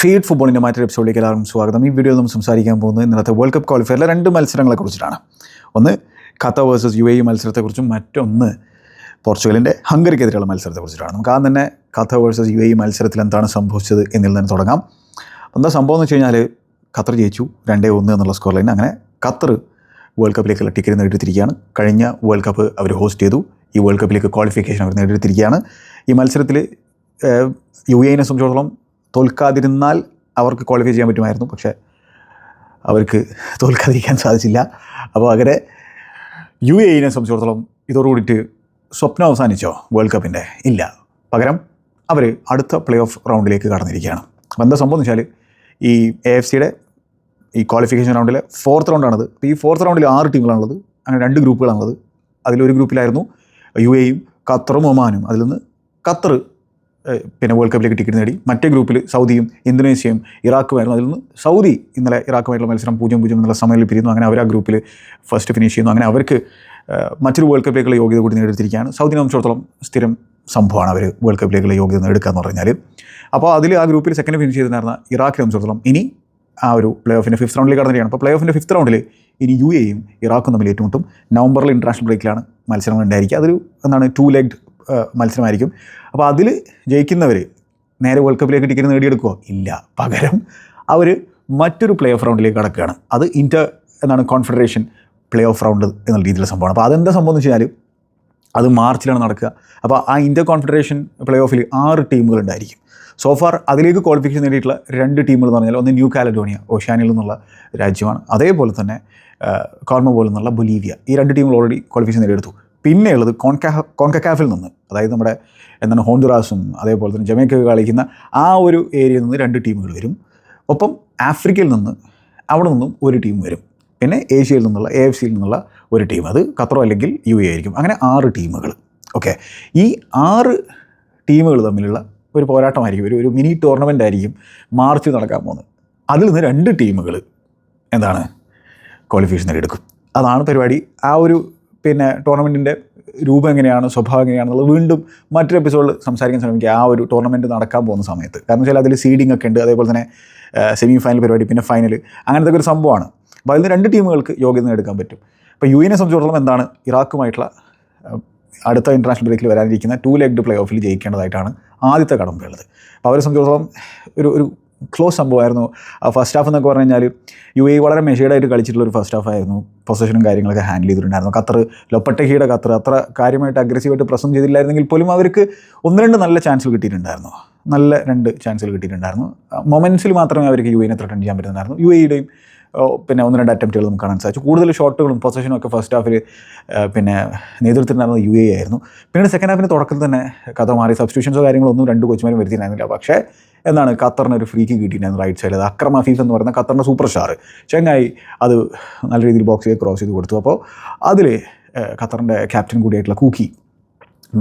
Feed ഫുട്ബോളിന്റെ മറ്റൊരു എപ്പിസോഡിലേക്ക് എല്ലാവർക്കും സ്വാഗതം. ഈ വീഡിയോ നമ്മൾ സംസാരിക്കാൻ പോകുന്നത് ഇന്നത്തെ വേൾഡ് കപ്പ് ക്വാളിഫയറിലെ രണ്ട് മത്സരങ്ങളെ കുറിച്ചിട്ടാണ് ഒന്ന് Qatar versus U A E മത്സരത്തെക്കുറിച്ചും മറ്റൊന്ന് പോർച്ചുഗലിന്റെ ഹംഗറിക്കെതിരെയുള്ള മത്സരത്തെക്കുറിച്ചിട്ടാണ്. നമുക്ക് ആദ്യം തന്നെ Qatar versus U A E മത്സരത്തിൽ എന്താണ് സംഭവിച്ചത് എന്നിൽ നിന്ന് തുടങ്ങാം. എന്താ സംഭവം എന്ന് വെച്ച് കഴിഞ്ഞാൽ ഖത്തർ ജയിച്ചു രണ്ടേ ഒന്ന് എന്നുള്ള സ്കോർ ലൈൻ അങ്ങനെ ഖത്തർ വേൾഡ് കപ്പിലേക്കുള്ള ടിക്കറ്റ് നേടിയെടുത്തിരിക്കുകയാണ്. കഴിഞ്ഞ വേൾഡ് കപ്പ് അവർ ഹോസ്റ്റ് ചെയ്തു. ഈ വേൾഡ് കപ്പിലേക്ക് ക്വാളിഫിക്കേഷൻ അവർ നേടിയെടുത്തിരിക്കുകയാണ്. ഈ മത്സരത്തിൽ യു എനെ സംബന്ധിച്ചിടത്തോളം തോൽക്കാതിരുന്നാൽ അവർക്ക് ക്വാളിഫൈ ചെയ്യാൻ പറ്റുമായിരുന്നു. പക്ഷേ അവർക്ക് തോൽക്കാതിരിക്കാൻ സാധിച്ചില്ല. അപ്പോൾ അങ്ങനെ യു എ ഇനെ സംബന്ധിച്ചിടത്തോളം ഇതോടുകൂടിയിട്ട് സ്വപ്നം അവസാനിച്ചോ? വേൾഡ് കപ്പിന്റെ ഇല്ല. പകരം അവർ അടുത്ത പ്ലേ ഓഫ് റൗണ്ടിലേക്ക് കടന്നിരിക്കുകയാണ്. അപ്പോൾ എന്താ സംഭവം എന്ന് വെച്ചാൽ ഈ എ എഫ് സിയുടെ ഈ ക്വാളിഫിക്കേഷൻ റൗണ്ടിലെ ഫോർത്ത് റൗണ്ടാണത് അപ്പോൾ ഈ ഫോർത്ത് റൗണ്ടിൽ ആറ് ടീമുകളാണുള്ളത്. അങ്ങനെ രണ്ട് ഗ്രൂപ്പുകളാണുള്ളത് അതിലൊരു ഗ്രൂപ്പിലായിരുന്നു യു എയും ഖത്തറും ഒമാനും. അതിൽ നിന്ന് ഖത്തർ പിന്നെ വേൾഡ് കപ്പിലേക്ക് ടിക്കറ്റ് നേടി. മറ്റേ ഗ്രൂപ്പിൽ സൗദിയും ഇന്തോനേഷ്യയും ഇറാഖുമായിരുന്നു. അതിൽ നിന്ന് സൗദി ഇന്നലെ ഇറാഖുമായിട്ടുള്ള മത്സരം പൂജ്യം പൂജ്യം എന്നുള്ള സമയത്തിൽ പിരിയുന്നു അങ്ങനെ അവർ ആ ഗ്രൂപ്പിൽ ഫസ്റ്റ് ഫിനിഷ് ചെയ്യുന്നു. അങ്ങനെ അവർക്ക് മറ്റൊരു വേൾഡ് കപ്പിലേക്കുള്ള യോഗ്യത കൂടി നേടിയെടുത്തിരിക്കുകയാണ്. സൗദിനെ സംബന്ധിച്ചിടത്തോളം സ്ഥിരം സംഭവമാണ് അവർ വേൾഡ് കപ്പിലേക്കുള്ള യോഗ്യത നേടുക എന്ന് പറഞ്ഞാൽ അപ്പോൾ അതിൽ ആ ഗ്രൂപ്പിൽ സെക്കൻഡ് ഫിനിഷ് ചെയ്തിരുന്ന ഇറാഖിനെ സംബന്ധിച്ചിടത്തോളം ഇനി ആ ഒരു പ്ലേ ഓഫിന്റെ ഫിഫ്ത്ത് റൗണ്ടിലേക്ക് കടന്നിരിക്കുകയാണ്. അപ്പോൾ പ്ലേ ഓഫിന്റെ ഫിഫ്ത്ത് റൗണ്ടിൽ ഇനി യു എയും ഇറാഖും തമ്മിൽ ഏറ്റുമുട്ടും. നവംബറിൽ ഇന്റർനാഷണൽ ബ്രേക്കിലാണ് മത്സരങ്ങൾ ഉണ്ടായിരിക്കുക. അതൊരു എന്താണ് ടു ലെഗ്ഡ് മത്സരമായിരിക്കും. അപ്പോൾ അതിൽ ജയിക്കുന്നവർ നേരെ വേൾഡ് കപ്പിലേക്ക് ടിക്കറ്റ് നേടിയെടുക്കുമോ ഇല്ല. പകരം അവർ മറ്റൊരു പ്ലേ ഓഫ് റൗണ്ടിലേക്ക് കടക്കുകയാണ്. അത് ഇന്റർ എന്നാണ് കോൺഫെഡറേഷൻ പ്ലേ ഓഫ് റൗണ്ട് എന്നുള്ള രീതിയിലുള്ള സംഭവമാണ്. അപ്പോൾ അതെന്താ സംഭവം എന്ന് വെച്ചാൽ അത് മാർച്ചിലാണ് നടക്കുക. അപ്പോൾ ആ ഇന്ത്യ കോൺഫെഡറേഷൻ പ്ലേ ഓഫിൽ ആറ് ടീമുകൾ ഉണ്ടായിരിക്കും. സോഫാർ അതിലേക്ക് ക്വാളിഫിക്കേഷൻ നേടിയിട്ടുള്ള രണ്ട് ടീമുകൾ എന്ന് പറഞ്ഞാൽ ഒന്ന് ന്യൂ കാലഡോണിയ ഓഷ്യാനിൽ നിന്നുള്ള രാജ്യമാണ്. അതേപോലെ തന്നെ കോർമ പോലെ നിന്നുള്ള ബൊലീവിയ ഈ രണ്ട് ടീമുകൾ ഓൾറെഡി ക്വാളിഫിക്കേഷൻ നേടിയെടുത്തു. പിന്നെയുള്ളത് കോൺകാ കോൺകക്കാഫിൽ നിന്ന് അതായത് നമ്മുടെ എന്താണ് ഹോണ്ടുറാസും അതേപോലെ തന്നെ ജമേക്ക കളിക്കുന്ന ആ ഒരു ഏരിയയിൽ നിന്ന് രണ്ട് ടീമുകൾ വരും. ഒപ്പം ആഫ്രിക്കയിൽ നിന്ന് അവിടെ നിന്നും ഒരു ടീം വരും. പിന്നെ ഏഷ്യയിൽ നിന്നുള്ള എ എഫ് സിയിൽ നിന്നുള്ള ഒരു ടീം. അത് ഖത്തറോ അല്ലെങ്കിൽ യു എ ആയിരിക്കും. അങ്ങനെ ആറ് ടീമുകൾ. ഓക്കെ. ഈ ആറ് ടീമുകൾ തമ്മിലുള്ള ഒരു പോരാട്ടമായിരിക്കും. ഒരു ഒരു മിനി ടൂർണമെന്റ് ആയിരിക്കും മാർച്ച് നടക്കാൻ പോകുന്നത്. അതിൽ നിന്ന് രണ്ട് ടീമുകൾ എന്താണ്? ക്വാളിഫിക്കേഷൻ നേടിയെടുക്കും. അതാണ് പരിപാടി. ആ ഒരു പിന്നെ ടൂർണമെന്റിന്റെ രൂപം എങ്ങനെയാണ് സ്വഭാവം എങ്ങനെയാണെന്നുള്ളത് വീണ്ടും മറ്റൊരു എപ്പിസോഡിൽ സംസാരിക്കാൻ ശ്രമിക്കുക. ആ ഒരു ടൂർണമെന്റ് നടക്കാൻ പോകുന്ന സമയത്ത്. കാരണം വെച്ചാൽ അതിൽ സീഡിംഗ് ഒക്കെ ഉണ്ട്. അതേപോലെ തന്നെ സെമി ഫൈനൽ പരിപാടി പിന്നെ ഫൈനൽ അങ്ങനത്തെ ഒരു സംഭവമാണ്. അപ്പോൾ അതിൽ രണ്ട് ടീമുകൾക്ക് യോഗ്യത നേടുക്കാൻ പറ്റും. അപ്പോൾ യു എനെ സംബന്ധിച്ചിടത്തോളം എന്താണ്? ഇറാഖുമായിട്ടുള്ള അടുത്ത ഇന്റർനാഷണൽ ബ്രേക്കിൽ വരാനിരിക്കുന്ന ടു ലെഗ്ഡ് പ്ലേ ഓഫിൽ ജയിക്കേണ്ടതായിട്ടാണ് ആദ്യത്തെ കടമ്പയുള്ളത്. അപ്പോൾ അവരെ സംബന്ധിച്ചിടത്തോളം ഒരു ഒരു ക്ലോസ് സംഭവമായിരുന്നു ഫസ്റ്റ് ഹാഫ് എന്നൊക്കെ പറഞ്ഞു കഴിഞ്ഞാൽ യു എ വളരെ മെഷേഡായിട്ട് കളിച്ചിട്ടുള്ള ഒരു ഫസ്റ്റ് ഹാഫ് ആയിരുന്നു. പൊസിഷനും കാര്യങ്ങളൊക്കെ ഹാൻഡിൽ ചെയ്തിട്ടുണ്ടായിരുന്നു. ഖത്തർ ലൊപ്പട്ടഹിയുടെ ഖത്തർ അത്ര കാര്യമായിട്ട് അഗ്രസീവായിട്ട് പ്രസം ചെയ്തില്ലായിരുന്നെങ്കിൽ പോലും അവർക്ക് ഒന്ന് രണ്ട് നല്ല ചാൻസുകൾ കിട്ടിയിട്ടുണ്ടായിരുന്നു. നല്ല രണ്ട് ചാൻസുകൾ കിട്ടിയിട്ടുണ്ടായിരുന്നു. മൊമെൻസിൽ മാത്രമേ അവർക്ക് യു എനെ ത്രട്ടൺ ചെയ്യാൻ പറ്റുന്നുണ്ടായിരുന്നു. യു എയുടെയും പിന്നെ ഒന്ന് രണ്ട് അറ്റംപ്റ്റുകൾ നമുക്ക് കാണാൻ സാധിച്ചു. കൂടുതൽ ഷോട്ടുകളും പൊസിഷനും ഒക്കെ ഫസ്റ്റ് ഹാഫിൽ പിന്നെ നേതൃത്വത്തിലുണ്ടായിരുന്നത് യു എ ആയിരുന്നു. പിന്നീട് സെക്കൻഡ് ഹാഫിന്റെ തുടക്കത്തിൽ തന്നെ കഥ മാറി സബ്സ്റ്റിറ്റ്യൂഷൻസോ കാര്യങ്ങളോ ഒന്നും രണ്ട് കൊച്ചുമാരും വരുത്തിയിട്ടുണ്ടായിരുന്നില്ല. പക്ഷേ എന്താണ് ഖത്തറിന് ഒരു ഫ്രീക്ക് കിട്ടിയിട്ടുണ്ടായിരുന്നു റൈറ്റ് സൈഡിൽ അത് അക്രം ഹഫീഫ് എന്ന് പറയുന്ന ഖത്തറിന്റെ സൂപ്പർ സ്റ്റാർ ചെങ്ങായി അത് നല്ല രീതിയിൽ ബോക്സിൽ ക്രോസ് ചെയ്ത് കൊടുത്തു. അപ്പോൾ അതിൽ ഖത്തറിന്റെ ക്യാപ്റ്റൻ കൂടിയായിട്ടുള്ള കൂക്കി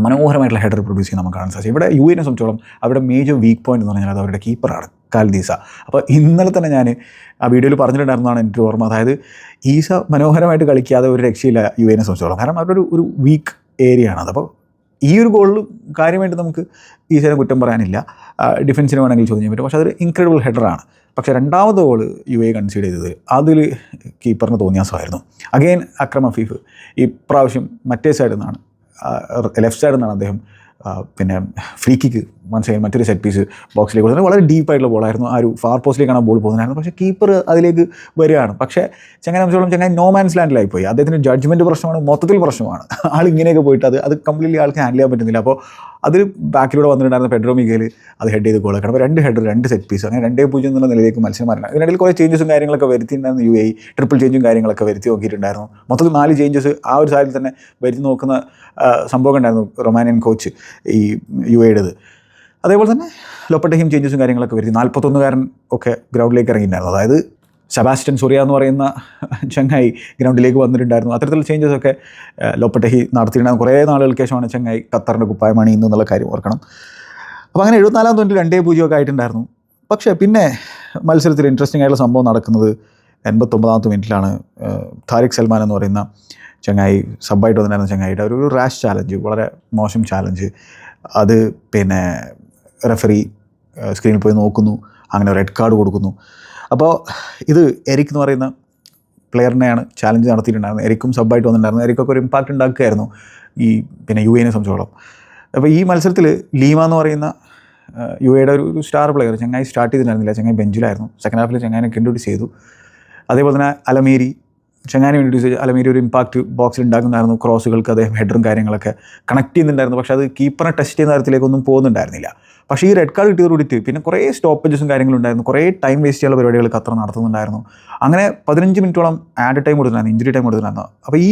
മനോഹരമായിട്ടുള്ള ഹെഡർ പ്രൊഡ്യൂസ് ചെയ്യാൻ നമുക്ക് കാണാൻ സാധിച്ചു. ഇവിടെ യു എനെ സംബന്ധിച്ചോളം അവരുടെ മേജർ വീക്ക് പോയിന്റ് എന്ന് പറഞ്ഞാൽ അത് അവരുടെ കീപ്പറാണ് കാൽദീസ. അപ്പോൾ ഇന്നലെ തന്നെ ഞാൻ ആ വീഡിയോയിൽ പറഞ്ഞിട്ടുണ്ടായിരുന്നതാണ് എന്റെ ഓർമ്മ. അതായത് ഈസ മനോഹരമായിട്ട് കളിക്കാതെ ഒരു രക്ഷയില്ല യു എനെ സംബന്ധിച്ചോളം. കാരണം അവരുടെ ഒരു വീക്ക് ഏരിയ ആണ് അപ്പോൾ ഈ ഒരു ഗോളിൽ കാര്യമായിട്ട് നമുക്ക് ഈസനെ കുറ്റം പറയാനില്ല. ഡിഫൻസിന് വേണമെങ്കിൽ ചോദ്യം പറ്റും. പക്ഷേ അതൊരു ഇൻക്രെഡിബിൾ ഹെഡറാണ് പക്ഷേ രണ്ടാമത്തെ ഗോൾ യു എ കൺസീഡ് ചെയ്തത് അതിൽ കീപ്പറിന് തോന്നിയാസമായിരുന്നു അഗെയിൻ അക്രം അഫീഫ് ഈ പ്രാവശ്യം മറ്റേ സൈഡിൽ നിന്നാണ് ലെഫ്റ്റ് സൈഡിൽ നിന്നാണ് അദ്ദേഹം പിന്നെ ഫ്രീ കിക്ക് മനസ്സിലായി. മറ്റൊരു സെറ്റ് പീസ് ബോക്സിലേക്ക് കൊടുത്തത് വളരെ ഡീപ്പായിട്ടുള്ള ബോളായിരുന്നു ആ ഒരു ഫാർ പോസ്റ്റിലേക്കാണ് ബോൾ പോകുന്നതായിരുന്നു. പക്ഷേ കീപ്പർ അതിലേക്ക് വരികയാണ്. പക്ഷേ ചങ്ങനെ സംബന്ധിച്ചോളം ചങ്ങനെ നോ മാൻസ് ലാൻഡിലായി പോയി. അദ്ദേഹത്തിന്റെ ജഡ്ജ്മെന്റ് പ്രശ്നമാണ് മൊത്തത്തിൽ പ്രശ്നമാണ്. ആൾ ഇങ്ങനെയൊക്കെ പോയിട്ട് അത് അത് കംപ്ലീറ്റ്ലി ആൾക്ക് ഹാൻഡിൽ ചെയ്യാൻ പറ്റുന്നില്ല. അപ്പോൾ അതിൽ ബാക്കിലൂടെ വന്നിട്ടുണ്ടായിരുന്ന പെഡ്രോ മിഗേൽ അത് ഹെഡ് ചെയ്ത് ഗോൾ അപ്പോൾ രണ്ട് ഹെഡ് രണ്ട് സെറ്റ് പീസ് അങ്ങനെ രണ്ടേ പൂജ്യം എന്നുള്ള നിലയിലേക്ക് മത്സരം മാറണം ഇതിനിടയിൽ കുറേ ചേഞ്ചസും കാര്യങ്ങളൊക്കെ വരുത്തിയിട്ടുണ്ടായിരുന്നു. യു എ ട്രിപ്പിൾ ചേഞ്ചും കാര്യങ്ങളൊക്കെ വരുത്തി നോക്കിയിട്ടുണ്ടായിരുന്നു. മൊത്തത്തിൽ നാല് ചേഞ്ചസ് ആ ഒരു സാഹചര്യത്തിൽ തന്നെ വരുത്തി നോക്കുന്ന സംഭവം ഉണ്ടായിരുന്നു റൊമാനിയൻ കോച്ച് ഈ യു എയുടേത് അതേപോലെ തന്നെ ലൊപ്പട്ടഹിം ചേഞ്ചസും കാര്യങ്ങളൊക്കെ വരുത്തി നാൽപ്പത്തൊന്നുകാരൻ ഒക്കെ ഗ്രൗണ്ടിലേക്ക് ഇറങ്ങിയിട്ടുണ്ടായിരുന്നു. അതായത് സെബാസ്റ്റ്യൻ സൂര്യ എന്ന് പറയുന്ന ചങ്ങായി ഗ്രൗണ്ടിലേക്ക് വന്നിട്ടുണ്ടായിരുന്നു. അത്തരത്തിലുള്ള ചേഞ്ചസ് ഒക്കെ ലൊപ്പട്ടഹി നടത്തിയിട്ടുണ്ടായിരുന്നു. കുറേ നാളുകൾക്ക് ശേഷമാണ് ചങ്ങായി ഖത്തറിന്റെ കുപ്പായമാണ് ഇന്ന് എന്നുള്ള കാര്യം ഓർക്കണം. അപ്പോൾ അങ്ങനെ എഴുപത്തിനാലാം തൊണ്ണൂറ്റി രണ്ടേ പൂജ്യമൊക്കെ ആയിട്ടുണ്ടായിരുന്നു. പക്ഷേ പിന്നെ മത്സരത്തിൽ ഇൻട്രസ്റ്റിംഗ് ആയിട്ടുള്ള സംഭവം നടക്കുന്നത് എൺപത്തൊമ്പതാമത്തെ മിനിറ്റിലാണ്. താരിഖ് സൽമാൻ എന്ന് പറയുന്ന ചങ്ങായി സബ്ബായിട്ട് വന്നിട്ടുണ്ടായിരുന്ന ചങ്ങായിയുടെ ഒരു റാഷ് ചാലഞ്ച് വളരെ മോശം ചാലഞ്ച് അത് പിന്നെ റെഫറി സ്ക്രീനിൽ പോയി നോക്കുന്നു അങ്ങനെ റെഡ് കാർഡ് കൊടുക്കുന്നു. അപ്പോൾ ഇത് എരിക് എന്ന് പറയുന്ന പ്ലെയറിനെയാണ് ചാലഞ്ച് നടത്തിയിട്ടുണ്ടായിരുന്നത്. എരിക്കും സബ്ബായിട്ട് വന്നിട്ടുണ്ടായിരുന്നു എരിക്കൊക്കെ ഒരു ഇമ്പാക്റ്റ് ഉണ്ടാക്കുകയായിരുന്നു ഈ പിന്നെ യു എനെ സംബന്ധിച്ചോളം. അപ്പോൾ ഈ മത്സരത്തിൽ ലീമ എന്ന് പറയുന്ന യു എയുടെ ഒരു ഒരു സ്റ്റാർ പ്ലെയർ ചങ്ങായി സ്റ്റാർട്ട് ചെയ്തിട്ടുണ്ടായിരുന്നില്ല. ചങ്ങായി ബെഞ്ചിലായിരുന്നു. സെക്കൻഡ് ഹാഫിൽ ചങ്ങായിനെ ഇൻട്രൊഡ്യൂസ് ചെയ്തു. അതേപോലെ തന്നെ അലമേരി ചങ്ങാനെ ഇൻട്രൊഡ്യൂസ് ചെയ്തു അലമേരി ഒരു ഇമ്പാക്റ്റ് ബോക്സിൽ ഉണ്ടാക്കുന്നതായിരുന്നു ക്രോസുകൾക്ക് അദ്ദേഹം ഹെഡറും കാര്യങ്ങളൊക്കെ കണക്ട് ചെയ്യുന്നുണ്ടായിരുന്നു. പക്ഷേ അത് കീപ്പറിനെ ടെസ്റ്റ് ചെയ്യുന്ന തരത്തിലേക്കൊന്നും പോകുന്നുണ്ടായിരുന്നില്ല. പക്ഷേ ഈ റെഡ് കാർഡ് കിട്ടിയത് കൂടിയിട്ട് പിന്നെ കുറേ സ്റ്റോപ്പേജസും കാര്യങ്ങളും ഉണ്ടായിരുന്നു. കുറേ ടൈം വേസ്റ്റ് ചെയ്യാനുള്ള പരിപാടികൾ ഖത്തർ നടത്തുന്നുണ്ടായിരുന്നു. അങ്ങനെ പതിനഞ്ച് മിനിറ്റോളം ആഡ് ടൈം കൊടുത്തിട്ടുണ്ടായിരുന്നു ഇഞ്ചുറി ടൈം കൊടുത്തിട്ടുണ്ടായിരുന്നു. അപ്പോൾ ഈ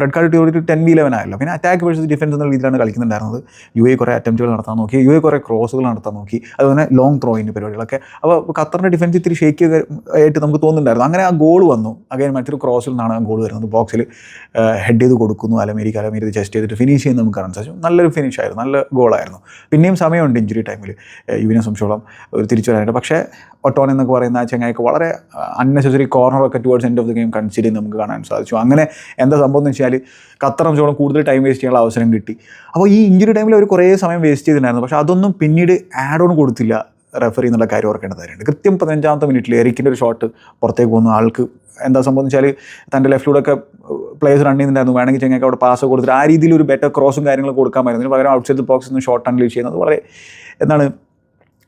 റെഡ് കാർഡ് കിട്ടിയതോടുകൂടി ടെൻ വി ഇലവൻ ആയല്ലോ. പിന്നെ അറ്റാക്ക് വേഴ്സസ് ഡിഫൻസ് എന്ന രീതിയിലാണ് കളിക്കുന്നുണ്ടായിരുന്നത്. യു എ കുറേ അറ്റംപ്റ്റുകൾ നടത്താൻ നോക്കി യു എ കുറേ ക്രോസുകൾ നടത്താൻ നോക്കി അതുപോലെ ലോങ് ത്രോയിന്റെ പരിപാടികളൊക്കെ. അപ്പോൾ ഖത്തറിന്റെ ഡിഫൻസ് ഇത്തിരി ഷേക്ക് ആയിട്ട് നമുക്ക് തോന്നുന്നുണ്ടായിരുന്നു. അങ്ങനെ ആ ഗോൾ വന്നു. അങ്ങനെ മറ്റൊരു ക്രോസിൽ നിന്നാണ് ആ ഗോൾ വരുന്നത്. ബോക്സിൽ ഹെഡ് ചെയ്ത് കൊടുക്കുന്നു. അലമേരിക്ക് അലമേരി ചെസ്റ്റ് ചെയ്തിട്ട് ഫിനിഷ് ചെയ്യുന്ന നമുക്ക് കാണാൻ സാധിച്ചു നല്ലൊരു ഫിനിഷ് ആയിരുന്നു. നല്ല ഗോളായിരുന്നു പിന്നെയും സമയമുണ്ട് ഇഞ്ചുറി ടൈമിൽ യുവിനെ സംശോളം ഒരു തിരിച്ചു വരാനായിട്ട്. പക്ഷേ ഒട്ടോൺ എന്നൊക്കെ പറയുന്ന ചങ്ങായിക്ക് വളരെ unnecessary കോർണറൊക്കെ towards end of the game consider ചെയ്ത് നമുക്ക് കാണാൻ സാധിച്ചു. അങ്ങനെ എന്താ സംഭവം എന്ന് വെച്ചാൽ ഖത്തർ സംശയോളം കൂടുതൽ ടൈം വേസ്റ്റ് ചെയ്യാനുള്ള അവസരം കിട്ടി. അപ്പോൾ ഈ ഇഞ്ചുറി ടൈമിൽ അവർ കുറേ സമയം വേസ്റ്റ് ചെയ്തിട്ടുണ്ടായിരുന്നു. പക്ഷേ അതൊന്നും പിന്നീട് ആഡ് ഓൺ കൊടുത്തില്ല റെഫറി എന്നുള്ള കാര്യം ഓർക്കേണ്ടത് കാര്യമുണ്ട്. കൃത്യം പതിനഞ്ചാമത്തെ മിനിറ്റിൽ എറിക്കിന്റെ ഒരു ഷോട്ട് പുറത്തേക്ക് പോകുന്നു ആൾക്ക് എന്താ സംഭവം എന്ന് വെച്ചാൽ തന്റെ ലെഫ്റ്റിലൂടെയൊക്കെ പ്ലേസ് റൺ ചെയ്യുന്നുണ്ടായിരുന്നു. വേണമെങ്കിൽ ചെങ്ങൊക്കെ അവിടെ പാസ് കൊടുത്തിട്ട് ആ രീതിയിൽ ഒരു ബെറ്റർ ക്രോസും കാര്യങ്ങളും കൊടുക്കാമായിരുന്നു. പറ്റുന്നു പകരം ഔട്ട്സൈഡ് ബോക്സിൽ നിന്ന് ആൻഡ് അൺലീഷ് ചെയ്യുന്നത് വളരെ എന്താണ്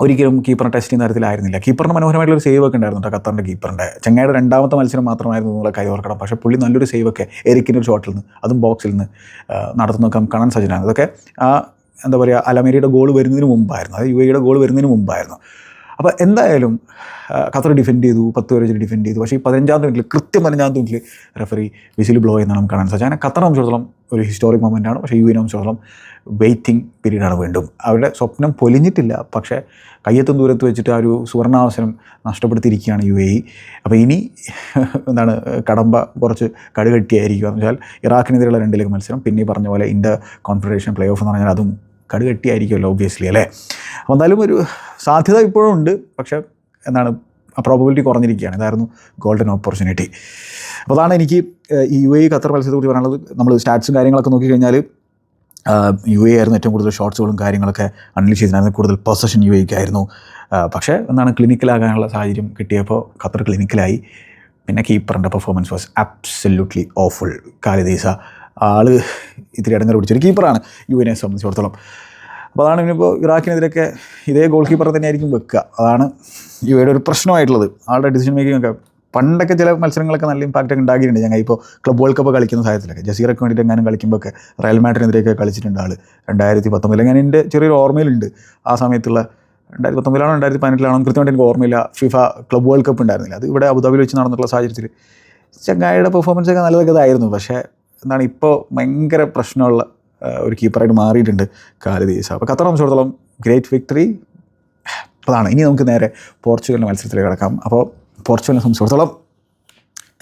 ഒരിക്കലും കീപ്പറിനെ ടെസ്റ്റ് ചെയ്യുന്ന തരത്തിലായിരുന്നില്ല. കീപ്പറിന് മനോഹരമായിട്ടുള്ള ഒരു സേവ് ഒക്കെ ഉണ്ടായിരുന്നു കേട്ടോ ഖത്തറിന്റെ കീപ്പറിന്റെ ചെങ്ങായുടെ രണ്ടാമത്തെ മത്സരം മാത്രമായിരുന്നു നിങ്ങളെ കൈ ഓർക്കണം. പക്ഷേ പുള്ളി നല്ലൊരു സേവ് ഒക്കെ എരിക്കിന്റെ ഒരു ഷോട്ടിൽ നിന്ന് അതും ബോക്സിൽ നിന്ന് നടത്തുന്നൊക്കെ കാണാൻ സജ്ജനാണ് അതൊക്കെ ആ എന്താ പറയുക അലമേരിയുടെ ഗോൾ വരുന്നതിന് മുമ്പായിരുന്നു. അത് യു എയുടെ ഗോൾ വരുന്നതിന് മുമ്പായിരുന്നു. അപ്പോൾ എന്തായാലും ഖത്തർ ഡിഫെൻഡ് ചെയ്തു പത്ത് വെച്ച് ഡിഫെൻഡ് ചെയ്തു. പക്ഷേ ഈ പതിനഞ്ചാം മിനിറ്റിൽ കൃത്യം പതിനഞ്ചാം മിനിറ്റിൽ റെഫറി വിസിൽ ബ്ലോ എന്നാണ് നമുക്ക് കാണാൻ സാധിച്ചത് അങ്ങനെ ഖത്തറിനെ സംബന്ധിച്ചിടത്തോളം ഒരു ഹിസ്റ്റോറിക് മൊമെന്റ് ആണ്. പക്ഷേ യു എനെ സംബന്ധിച്ചിടത്തോളം വെയിറ്റിംഗ് ആണ് വീണ്ടും. അവരുടെ സ്വപ്നം പൊലിഞ്ഞിട്ടില്ല. പക്ഷേ കയ്യെത്തും ദൂരത്ത് വെച്ചിട്ട് ആ ഒരു സുവർണാവസരം നഷ്ടപ്പെടുത്തിയിരിക്കുകയാണ് യു എ ഇ അപ്പോൾ ഇനി എന്താണ് കടമ്പ കുറച്ച് കടുകട്ടിയായിരിക്കുക എന്ന് വെച്ചാൽ ഇറാഖിനെതിരെയുള്ള രണ്ടിലേക്ക് മത്സരം. പിന്നെ പറഞ്ഞ പോലെ ഇന്ത്യ കോൺഫെഡറേഷൻ പ്ലേ ഓഫ് എന്ന് പറഞ്ഞാൽ അതും കടുകട്ടിയായിരിക്കുമല്ലോ ഒബ്വിയസ്ലി അല്ലേ? അപ്പോൾ എന്തായാലും ഒരു സാധ്യത ഇപ്പോഴും ഉണ്ട്. പക്ഷേ എന്താണ് പ്രോബബിലിറ്റി കുറഞ്ഞിരിക്കുകയാണ്. ഇതായിരുന്നു ഗോൾഡൻ ഓപ്പർച്യൂണിറ്റി അപ്പോൾ അതാണ് എനിക്ക് ഈ യു എ ഖത്തർ മത്സരത്തെ കുറിച്ച് പറയാനുള്ളത്. നമ്മൾ സ്റ്റാറ്റ്സും കാര്യങ്ങളൊക്കെ നോക്കിക്കഴിഞ്ഞാൽ യു എ ആയിരുന്നു ഏറ്റവും കൂടുതൽ ഷോട്ട്സുകളും കാര്യങ്ങളൊക്കെ അൺലീഷ് ചെയ്തിരുന്നത്. കൂടുതൽ പൊസഷൻ യു എക്ക് ആയിരുന്നു ആ, പക്ഷേ എന്താണ് ക്ലിനിക്കലാകാനുള്ള സാഹചര്യം കിട്ടിയപ്പോൾ ഖത്തർ ക്ലിനിക്കലായി പിന്നെ കീപ്പറിന്റെ പെർഫോമൻസ് വാസ് അബ്സല്യൂട്ട്ലി ഓഫുൾ കാലിദീസ ആൾ ഇത്തിരി ഇടങ്ങൽ പിടിച്ചൊരു കീപ്പറാണ് യു എനെ സംബന്ധിച്ചിടത്തോളം. അപ്പോൾ അതാണ് ഇനിയിപ്പോൾ ഇറാഖിനെതിരൊക്കെ ഇതേ ഗോൾ കീപ്പർ തന്നെയായിരിക്കും വെക്കുക അതാണ് യു എയുടെ ഒരു പ്രശ്നമായിട്ടുള്ളത്. ആളുടെ ഡിസിഷൻ മേക്കിംഗ് ഒക്കെ പണ്ടൊക്കെ ചില മത്സരങ്ങളൊക്കെ നല്ല ഇമ്പാക്റ്റ് ഒക്കെ ഉണ്ടാക്കിയിട്ടുണ്ട്. ഞങ്ങൾ ഇപ്പോൾ ക്ലബ് വേൾഡ് കപ്പ് കളിക്കുന്ന സാഹചര്യത്തിലൊക്കെ. ജസീറൊക്കെ വേണ്ടിയിട്ട് എങ്ങാനും കളിക്കുമ്പോഴൊക്കെ റയൽ മാഡ്രിനെതിരെയൊക്കെ കളിച്ചിട്ടുണ്ട് ആൾ രണ്ടായിരത്തി പത്തൊമ്പതിൽ ഞാൻ എന്റെ ചെറിയൊരു ഓർമ്മയിലുണ്ട്. ആ സമയത്തുള്ള രണ്ടായിരത്തി പത്തൊമ്പതിലാണോ രണ്ടായിരത്തി പതിനെട്ടിലാണോ കൃത്യമായിട്ട് എനിക്ക് ഓർമ്മയില്ല. ഫിഫ ക്ലബ് വേൾഡ് കപ്പ് ഉണ്ടായിരുന്നില്ല. അത് ഇവിടെ അബുദാബിയിൽ വെച്ച് നടന്നിട്ടുള്ള സാഹചര്യത്തിൽ ചങ്ങായിയുടെ പെർഫോമൻസ് ഒക്കെ നല്ലതൊക്കെ ഇതായിരുന്നു. പക്ഷേ എന്താണ് ഇപ്പോൾ ഭയങ്കര പ്രശ്നമുള്ള ഒരു കീപ്പറായിട്ട് മാറിയിട്ടുണ്ട് കാലദീസ അപ്പോൾ ഖത്തർ സംബന്ധിച്ചിടത്തോളം ഗ്രേറ്റ് വിക്ടറി അതാണ്. ഇനി നമുക്ക് നേരെ പോർച്ചുഗലിന്റെ മത്സരത്തിലേക്ക് കിടക്കാം. അപ്പോൾ പോർച്ചുഗലിനെ സംബന്ധിച്ചിടത്തോളം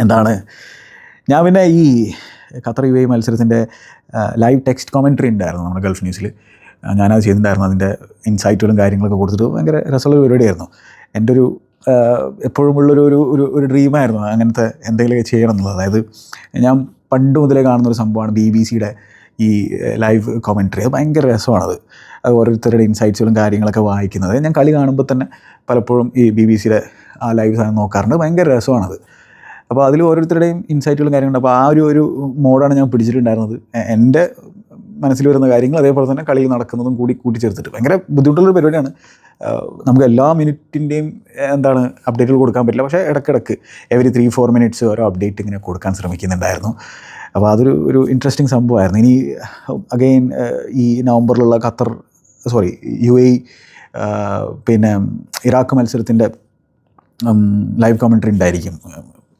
എന്താണ്? ഞാൻ പിന്നെ ഈ ഖത്തർ യു എ മത്സരത്തിന്റെ ലൈവ് ടെക്സ്റ്റ് കോമെൻട്രി ഉണ്ടായിരുന്നു നമ്മുടെ ഗൾഫ് ന്യൂസിൽ. ഞാനത് ചെയ്തിട്ടുണ്ടായിരുന്നു. അതിന്റെ ഇൻസൈറ്റുകളും കാര്യങ്ങളൊക്കെ കൊടുത്തിട്ട് ഭയങ്കര രസമുള്ള പരിപാടിയായിരുന്നു. എന്റെ ഒരു എപ്പോഴുമുള്ളൊരു ഒരു ഒരു ഡ്രീമായിരുന്നു അങ്ങനത്തെ എന്തെങ്കിലുമൊക്കെ ചെയ്യണം എന്നുള്ളത്. അതായത് ഞാൻ പണ്ട് മുതലേ കാണുന്ന ഒരു സംഭവമാണ് ബി ബി സിയുടെ ഈ ലൈവ് കോമെൻട്രി അത് ഭയങ്കര രസമാണത്. അത് ഓരോരുത്തരുടെ ഇൻസൈറ്റ്സുകളും കാര്യങ്ങളൊക്കെ വായിക്കുന്നത്. ഞാൻ കളി കാണുമ്പോൾ തന്നെ പലപ്പോഴും ഈ ബി ബി സിയുടെ ആ ലൈവ് സാധനം നോക്കാറുണ്ട്. ഭയങ്കര രസമാണത്. അപ്പോൾ അതിൽ ഓരോരുത്തരുടെയും ഇൻസൈറ്റുകളും കാര്യങ്ങളുണ്ട് അപ്പോൾ ആ ഒരു ഒരു മോഡാണ് ഞാൻ പിടിച്ചിട്ടുണ്ടായിരുന്നത്. എന്റെ മനസ്സിൽ വരുന്ന കാര്യങ്ങൾ അതേപോലെ തന്നെ കളിയിൽ നടക്കുന്നതും കൂടി കൂട്ടിച്ചേർത്തിട്ട്. ഭയങ്കര ബുദ്ധിമുട്ടുള്ളൊരു പരിപാടിയാണ്. നമുക്ക് എല്ലാ മിനിറ്റിന്റെയും എന്താണ് അപ്ഡേറ്റുകൾ കൊടുക്കാൻ പറ്റില്ല. പക്ഷേ ഇടയ്ക്കിടയ്ക്ക് എവരി ത്രീ ഫോർ മിനിറ്റ്സ് ഓരോ അപ്ഡേറ്റ് ഇങ്ങനെ കൊടുക്കാൻ ശ്രമിക്കുന്നുണ്ടായിരുന്നു. അപ്പോൾ അതൊരു ഒരു ഇൻട്രസ്റ്റിംഗ് സംഭവമായിരുന്നു. ഇനി അഗെയിൻ ഈ നവംബറിലുള്ള ഖത്തർ സോറി യു എ പിന്നെ ഇറാഖ് മത്സരത്തിന്റെ ലൈവ് കമൻട്രി ഉണ്ടായിരിക്കും.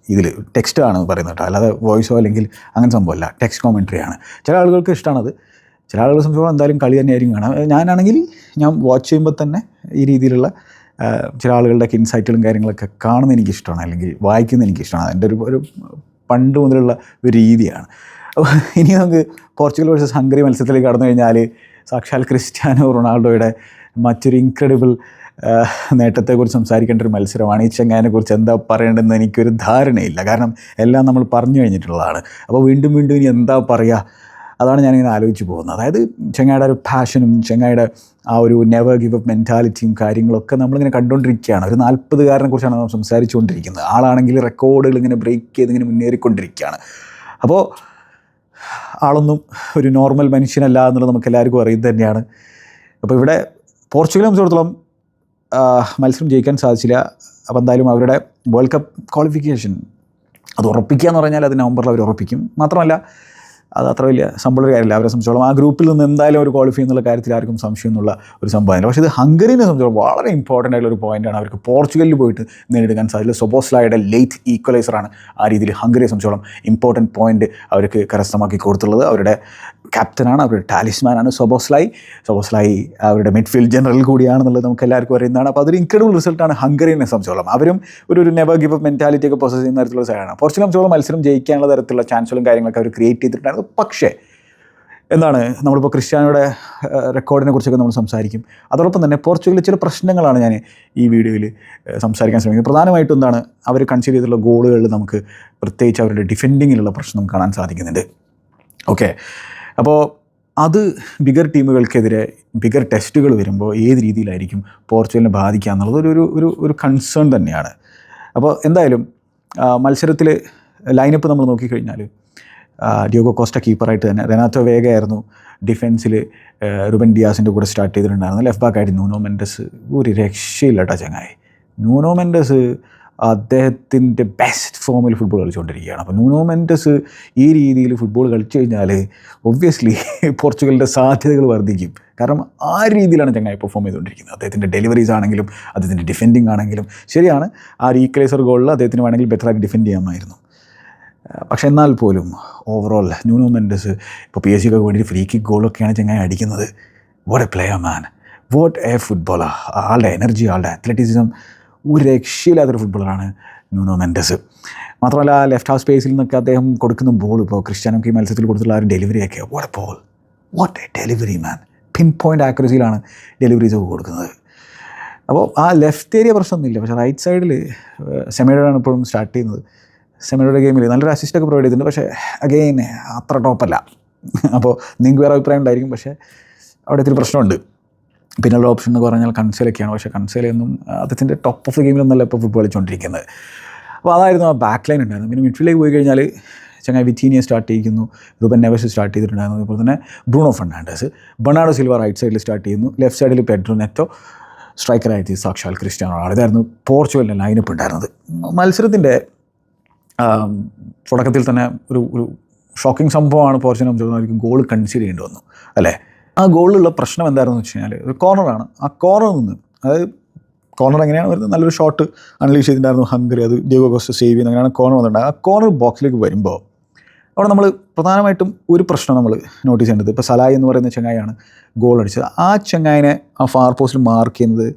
ഇതിൽ ടെക്സ്റ്റ് ആണ് പറയുന്നത് കേട്ടോ. അല്ലാതെ വോയിസോ അല്ലെങ്കിൽ അങ്ങനെ സംഭവമല്ല. ടെക്സ്റ്റ് കോമെൻട്രി ആണ്. ചില ആളുകൾക്ക് ഇഷ്ടമാണത് ചില ആളുകളെ സംബന്ധിച്ചോളം എന്തായാലും കളി തന്നെയായിരിക്കും കാണാം. ഞാനാണെങ്കിൽ ഞാൻ വാച്ച് ചെയ്യുമ്പോൾ തന്നെ ഈ രീതിയിലുള്ള ചില ആളുകളുടെയൊക്കെ ഇൻസൈറ്റുകളും കാര്യങ്ങളൊക്കെ കാണുന്നത് എനിക്കിഷ്ടമാണ്. അല്ലെങ്കിൽ വായിക്കുന്നത് എനിക്കിഷ്ടമാണ്. എന്റെ ഒരു ഒരു പണ്ട് മുതലുള്ള ഒരു രീതിയാണ്. അപ്പോൾ ഇനി നമുക്ക് പോർച്ചുഗൽ വേഴ്സസ് ഹംഗറി മത്സരത്തിലേക്ക് കടന്നു കഴിഞ്ഞാൽ സാക്ഷാൽ ക്രിസ്ത്യാനോ റൊണാൾഡോയുടെ മറ്റൊരു ഇൻക്രെഡിബിൾ നേട്ടത്തെക്കുറിച്ച് സംസാരിക്കേണ്ട ഒരു മത്സരമാണ്. ഈ ചെങ്ങാനെക്കുറിച്ച് എന്താ പറയേണ്ടതെന്ന് എനിക്കൊരു ധാരണയില്ല. കാരണം എല്ലാം നമ്മൾ പറഞ്ഞു കഴിഞ്ഞിട്ടുള്ളതാണ്. അപ്പോൾ വീണ്ടും വീണ്ടും ഇനി എന്താ പറയുക അതാണ് ഞാനിങ്ങനെ ആലോചിച്ച് പോകുന്നത്. അതായത് ചെങ്ങായുടെ ഒരു പാഷനും ചെങ്ങായുടെ ആ ഒരു നെവർ ഗിവ് അപ്പ് മെന്റാലിറ്റിയും കാര്യങ്ങളൊക്കെ നമ്മളിങ്ങനെ കണ്ടുകൊണ്ടിരിക്കുകയാണ്. ഒരു നാൽപ്പതുകാരനെ കുറിച്ചാണ് നമ്മൾ സംസാരിച്ചുകൊണ്ടിരിക്കുന്നത്. ആളാണെങ്കിൽ റെക്കോർഡുകൾ ഇങ്ങനെ ബ്രേക്ക് ചെയ്ത് ഇങ്ങനെ മുന്നേറിക്കൊണ്ടിരിക്കുകയാണ്. അപ്പോൾ ആളൊന്നും ഒരു നോർമൽ മനുഷ്യനല്ല എന്നുള്ളത് നമുക്ക് എല്ലാവർക്കും അറിയുന്നത് തന്നെയാണ്. അപ്പോൾ ഇവിടെ പോർച്ചുഗലെ സംബന്ധിച്ചിടത്തോളം മത്സരം ജയിക്കാൻ സാധിച്ചില്ല. അപ്പോൾ എന്തായാലും അവരുടെ വേൾഡ് കപ്പ് ക്വാളിഫിക്കേഷൻ അത് ഉറപ്പിക്കുക എന്ന് പറഞ്ഞാൽ അത് നവംബറിൽ അവർ ഉറപ്പിക്കും. മാത്രമല്ല അത് അത്ര വലിയ സംഭവമുള്ള കാര്യമില്ല. അവരെ സംബന്ധിച്ചോളം ആ ഗ്രൂപ്പിൽ നിന്ന് എന്തായാലും ഒരു ക്വാളിഫൈ എന്നുള്ള കാര്യത്തിൽ ആർക്കും സംശയം എന്നുള്ള ഒരു സംഭവമല്ല പക്ഷേ ഇത് ഹംഗറിനെ സംബന്ധിച്ചോളം വളരെ ഇമ്പോർട്ടന്റ് ആയിട്ടുള്ള ഒരു പോയിന്റാണ് അവർക്ക് പോർച്ചുഗലിൽ പോയിട്ട് നേടിയെടുക്കാൻ സാധിച്ചില്ല. സൊബോസ്ലായുടെ ലേറ്റ് ഈക്വലൈസറാണ് ആ രീതിയിൽ ഹംഗറിയെ സംബന്ധിച്ചോളം ഇമ്പോർട്ടന്റ് പോയിന്റ് അവർക്ക് കരസ്ഥമാക്കി കൊടുത്തുള്ളത് അവരുടെ ക്യാപ്റ്റനാണ് അവരുടെ ടാലിസ്മാനാണ് സൊബോസ്ലായി. സൊബോസ്ലായി അവരുടെ മിഡ്ഫീൽഡ് ജനറൽ കൂടിയാണെന്നുള്ളത് നമുക്ക് എല്ലാവർക്കും അറിയുന്നതാണ്. അപ്പോൾ അതൊരു ഇൻക്രെഡിബിൾ റിസൾട്ടാണ് ഹംഗറിനെ സംബന്ധിച്ചോളം. അവരും ഒരു ഒരു നെവർ ഗിവ് അപ്പ് മെന്റാലിറ്റി ഒക്കെ പ്രോസസ് ചെയ്യുന്ന തരത്തിലുള്ള സൈഡാണ് പോർച്ചുഗൽ സംബന്ധിച്ചോളം മത്സരം ജയിക്കാനുള്ള തരത്തിലുള്ള ചാൻസുകളും കാര്യങ്ങളൊക്കെ അവർ ക്രിയേറ്റ് ചെയ്തിട്ടുണ്ടായിരുന്നു പക്ഷേ എന്താണ് നമ്മളിപ്പോൾ ക്രിസ്ത്യാനോയുടെ റെക്കോർഡിനെ കുറിച്ചൊക്കെ നമ്മൾ സംസാരിക്കും. അതോടൊപ്പം തന്നെ പോർച്ചുഗലിൽ ചില പ്രശ്നങ്ങളാണ് ഞാൻ ഈ വീഡിയോയിൽ സംസാരിക്കാൻ ശ്രമിക്കുന്നത്. പ്രധാനമായിട്ടും എന്താണ് അവർ കൺസിഡർ ചെയ്തിട്ടുള്ള ഗോളുകളിൽ നമുക്ക് പ്രത്യേകിച്ച് അവരുടെ ഡിഫെൻഡിങ്ങിലുള്ള പ്രശ്നം കാണാൻ സാധിക്കുന്നുണ്ട്. ഓക്കെ. അപ്പോൾ അത് ബിഗർ ടീമുകൾക്കെതിരെ ബിഗർ ടെസ്റ്റുകൾ വരുമ്പോൾ ഏത് രീതിയിലായിരിക്കും പോർച്ചുഗലിനെ ബാധിക്കുക എന്നുള്ളത് ഒരു ഒരു ഒരു കൺസേൺ തന്നെയാണ്. അപ്പോൾ എന്തായാലും മത്സരത്തിൽ ലൈനപ്പ് നമ്മൾ നോക്കിക്കഴിഞ്ഞാൽ ഡിയോഗോ കോസ്റ്റ കീപ്പറായിട്ട് തന്നെ. റെനാത്തോ വേഗ ആയിരുന്നു ഡിഫൻസിൽ റുബൻ ഡിയാസിന്റെ കൂടെ സ്റ്റാർട്ട് ചെയ്തിട്ടുണ്ടായിരുന്നു ലെഫ്റ്റ് ബാക്കായിട്ട് നൂനോ മെൻഡസ് ഒരു രക്ഷയില്ല കേട്ടോ ചങ്ങായി. നൂനോ മെൻഡസ് അദ്ദേഹത്തിന്റെ ബെസ്റ്റ് ഫോമിൽ ഫുട്ബോൾ കളിച്ചുകൊണ്ടിരിക്കുകയാണ്. അപ്പോൾ നൂനോ മെൻഡസ് ഈ രീതിയിൽ ഫുട്ബോൾ കളിച്ചു കഴിഞ്ഞാൽ ഒബ്വിയസ്ലി പോർച്ചുഗലിന്റെ സാധ്യതകൾ വർദ്ധിക്കും. കാരണം ആ രീതിയിലാണ് ചങ്ങായി പെർഫോം ചെയ്തുകൊണ്ടിരിക്കുന്നത്. അദ്ദേഹത്തിന്റെ ഡെലിവറീസ് ആണെങ്കിലും അദ്ദേഹത്തിന്റെ ഡിഫെൻഡിങ് ആണെങ്കിലും ശരിയാണ്. ആ റീക്ലേസർ ഗോളിൽ അദ്ദേഹത്തിന് വേണമെങ്കിൽ ബെറ്ററായിട്ട് ഡിഫെൻഡ് ചെയ്യാമായിരുന്നു. പക്ഷെ എന്നാൽ പോലും ഓവറോൾ ന്യൂനോ മെൻഡസ് ഇപ്പോൾ പി എസ് സിക്ക് വേണ്ടിയിട്ട് ഫ്രീ കിക്ക് ഗോളൊക്കെയാണ് ചങ്ങായി അടിക്കുന്നത്. What a player man what a footballer ആളുടെ എനർജി ആളുടെ അത്ലറ്റിസിസം ഒരു രക്ഷയില്ലാത്തൊരു ഫുട്ബോളറാണ് ന്യൂനോ മെൻഡസ്. മാത്രമല്ല ലെഫ്റ്റ് ഹാഫ് സ്പേസിൽ നിന്നൊക്കെ അദ്ദേഹം കൊടുക്കുന്ന ബോൾ ഇപ്പോൾ ക്രിസ്ത്യാനോക്ക് ഈ മത്സരത്തിൽ കൊടുത്തുള്ള ആ delivery ഡെലിവറിയൊക്കെ what a ball what a delivery man pin point ആക്യുറസിയിലാണ് deliveries ഒക്കെ കൊടുക്കുന്നത്. അപ്പോൾ ആ ലെഫ്റ്റ് ഏരിയ പ്രശ്നമൊന്നുമില്ല. പക്ഷേ റൈറ്റ് സൈഡിൽ സെമേഡാണ് ഇപ്പോഴും സ്റ്റാർട്ട് ചെയ്യുന്നത്. സെമേഡോയുടെ ഗെയിമിൽ നല്ലൊരു അസിസ്റ്റൊക്കെ പ്രൊവൈഡ് ചെയ്തിട്ടുണ്ട്. പക്ഷേ അഗെയിൻ അത്ര ടോപ്പല്ല അപ്പോൾ നിങ്ങൾക്ക് വേറെ അഭിപ്രായം ഉണ്ടായിരിക്കും. പക്ഷേ അവിടെ ഇത്തിരി പ്രശ്നമുണ്ട്. പിന്നെയുള്ള ഓപ്ഷൻ എന്ന് പറഞ്ഞാൽ കൺസേലൊക്കെയാണ് പക്ഷേ കൺസേലൊന്നും അദ്ദേഹത്തിന്റെ ടോപ്പ് ഓഫ് ദ ഗെയിമിലൊന്നല്ല ഇപ്പോൾ ഫുട്ബോൾ കളിച്ചുകൊണ്ടിരിക്കുന്നത്. അപ്പോൾ അതായിരുന്നു ആ ബാക്ക് ലൈൻ ഉണ്ടായിരുന്നു പിന്നെ മിഡ്ഫീൽഡിലേക്ക് പോയി കഴിഞ്ഞാൽ ചങ്ങായി വിറ്റീനിയെ സ്റ്റാർട്ട് ചെയ്യിക്കുന്നു. റുബൻ നെവസ് സ്റ്റാർട്ട് ചെയ്തിട്ടുണ്ടായിരുന്നു. അതുപോലെ തന്നെ Bruno Fernandes. Bernardo Silva right സൈഡിൽ സ്റ്റാർട്ട് ചെയ്യുന്നു. ലെഫ്റ്റ് സൈഡിൽ പെഡ്രോ നെറ്റോ സ്ട്രൈക്കറായിട്ട് സാക്ഷാൽ ക്രിസ്ത്യാനോ ഇതായിരുന്നു പോർച്ചുഗലിന്റെ ലൈനപ്പ് ഉണ്ടായിരുന്നത്. മത്സരത്തിന്റെ തുടക്കത്തിൽ തന്നെ ഒരു ഒരു ഷോക്കിംഗ് സംഭവമാണ് പോർച്ചുഗൽ അവർക്ക് ഗോൾ കൺസീഡ് ചെയ്യേണ്ടി വന്നു അല്ലേ? ആ ഗോളിലുള്ള പ്രശ്നം എന്തായിരുന്നു വെച്ച് കഴിഞ്ഞാൽ ഒരു കോർണറാണ് ആ കോർണറിൽ നിന്ന് അതായത് കോർണർ എങ്ങനെയാണ് വരുന്നത്? നല്ലൊരു ഷോട്ട് അൺലീഷ് ചെയ്തിട്ടുണ്ടായിരുന്നു ഹംഗറി അത് ഡിയോഗോ കോസ്റ്റ് സേവ് ചെയ്യുന്ന അങ്ങനെയാണ് കോർണർ വന്നിട്ടുണ്ടായത് ആ കോർണർ ബോക്സിലേക്ക് വരുമ്പോൾ അവിടെ നമ്മൾ പ്രധാനമായിട്ടും ഒരു പ്രശ്നം നമ്മൾ നോട്ടീസ് ചെയ്യേണ്ടത് ഇപ്പോൾ സലായി എന്ന് പറയുന്ന ചങ്ങായിയാണ് ഗോൾ അടിച്ചത്. ആ ചങ്ങായിനെ ആ ഫാർ പോസ്റ്റിൽ മാർക്ക് ചെയ്യുന്നത്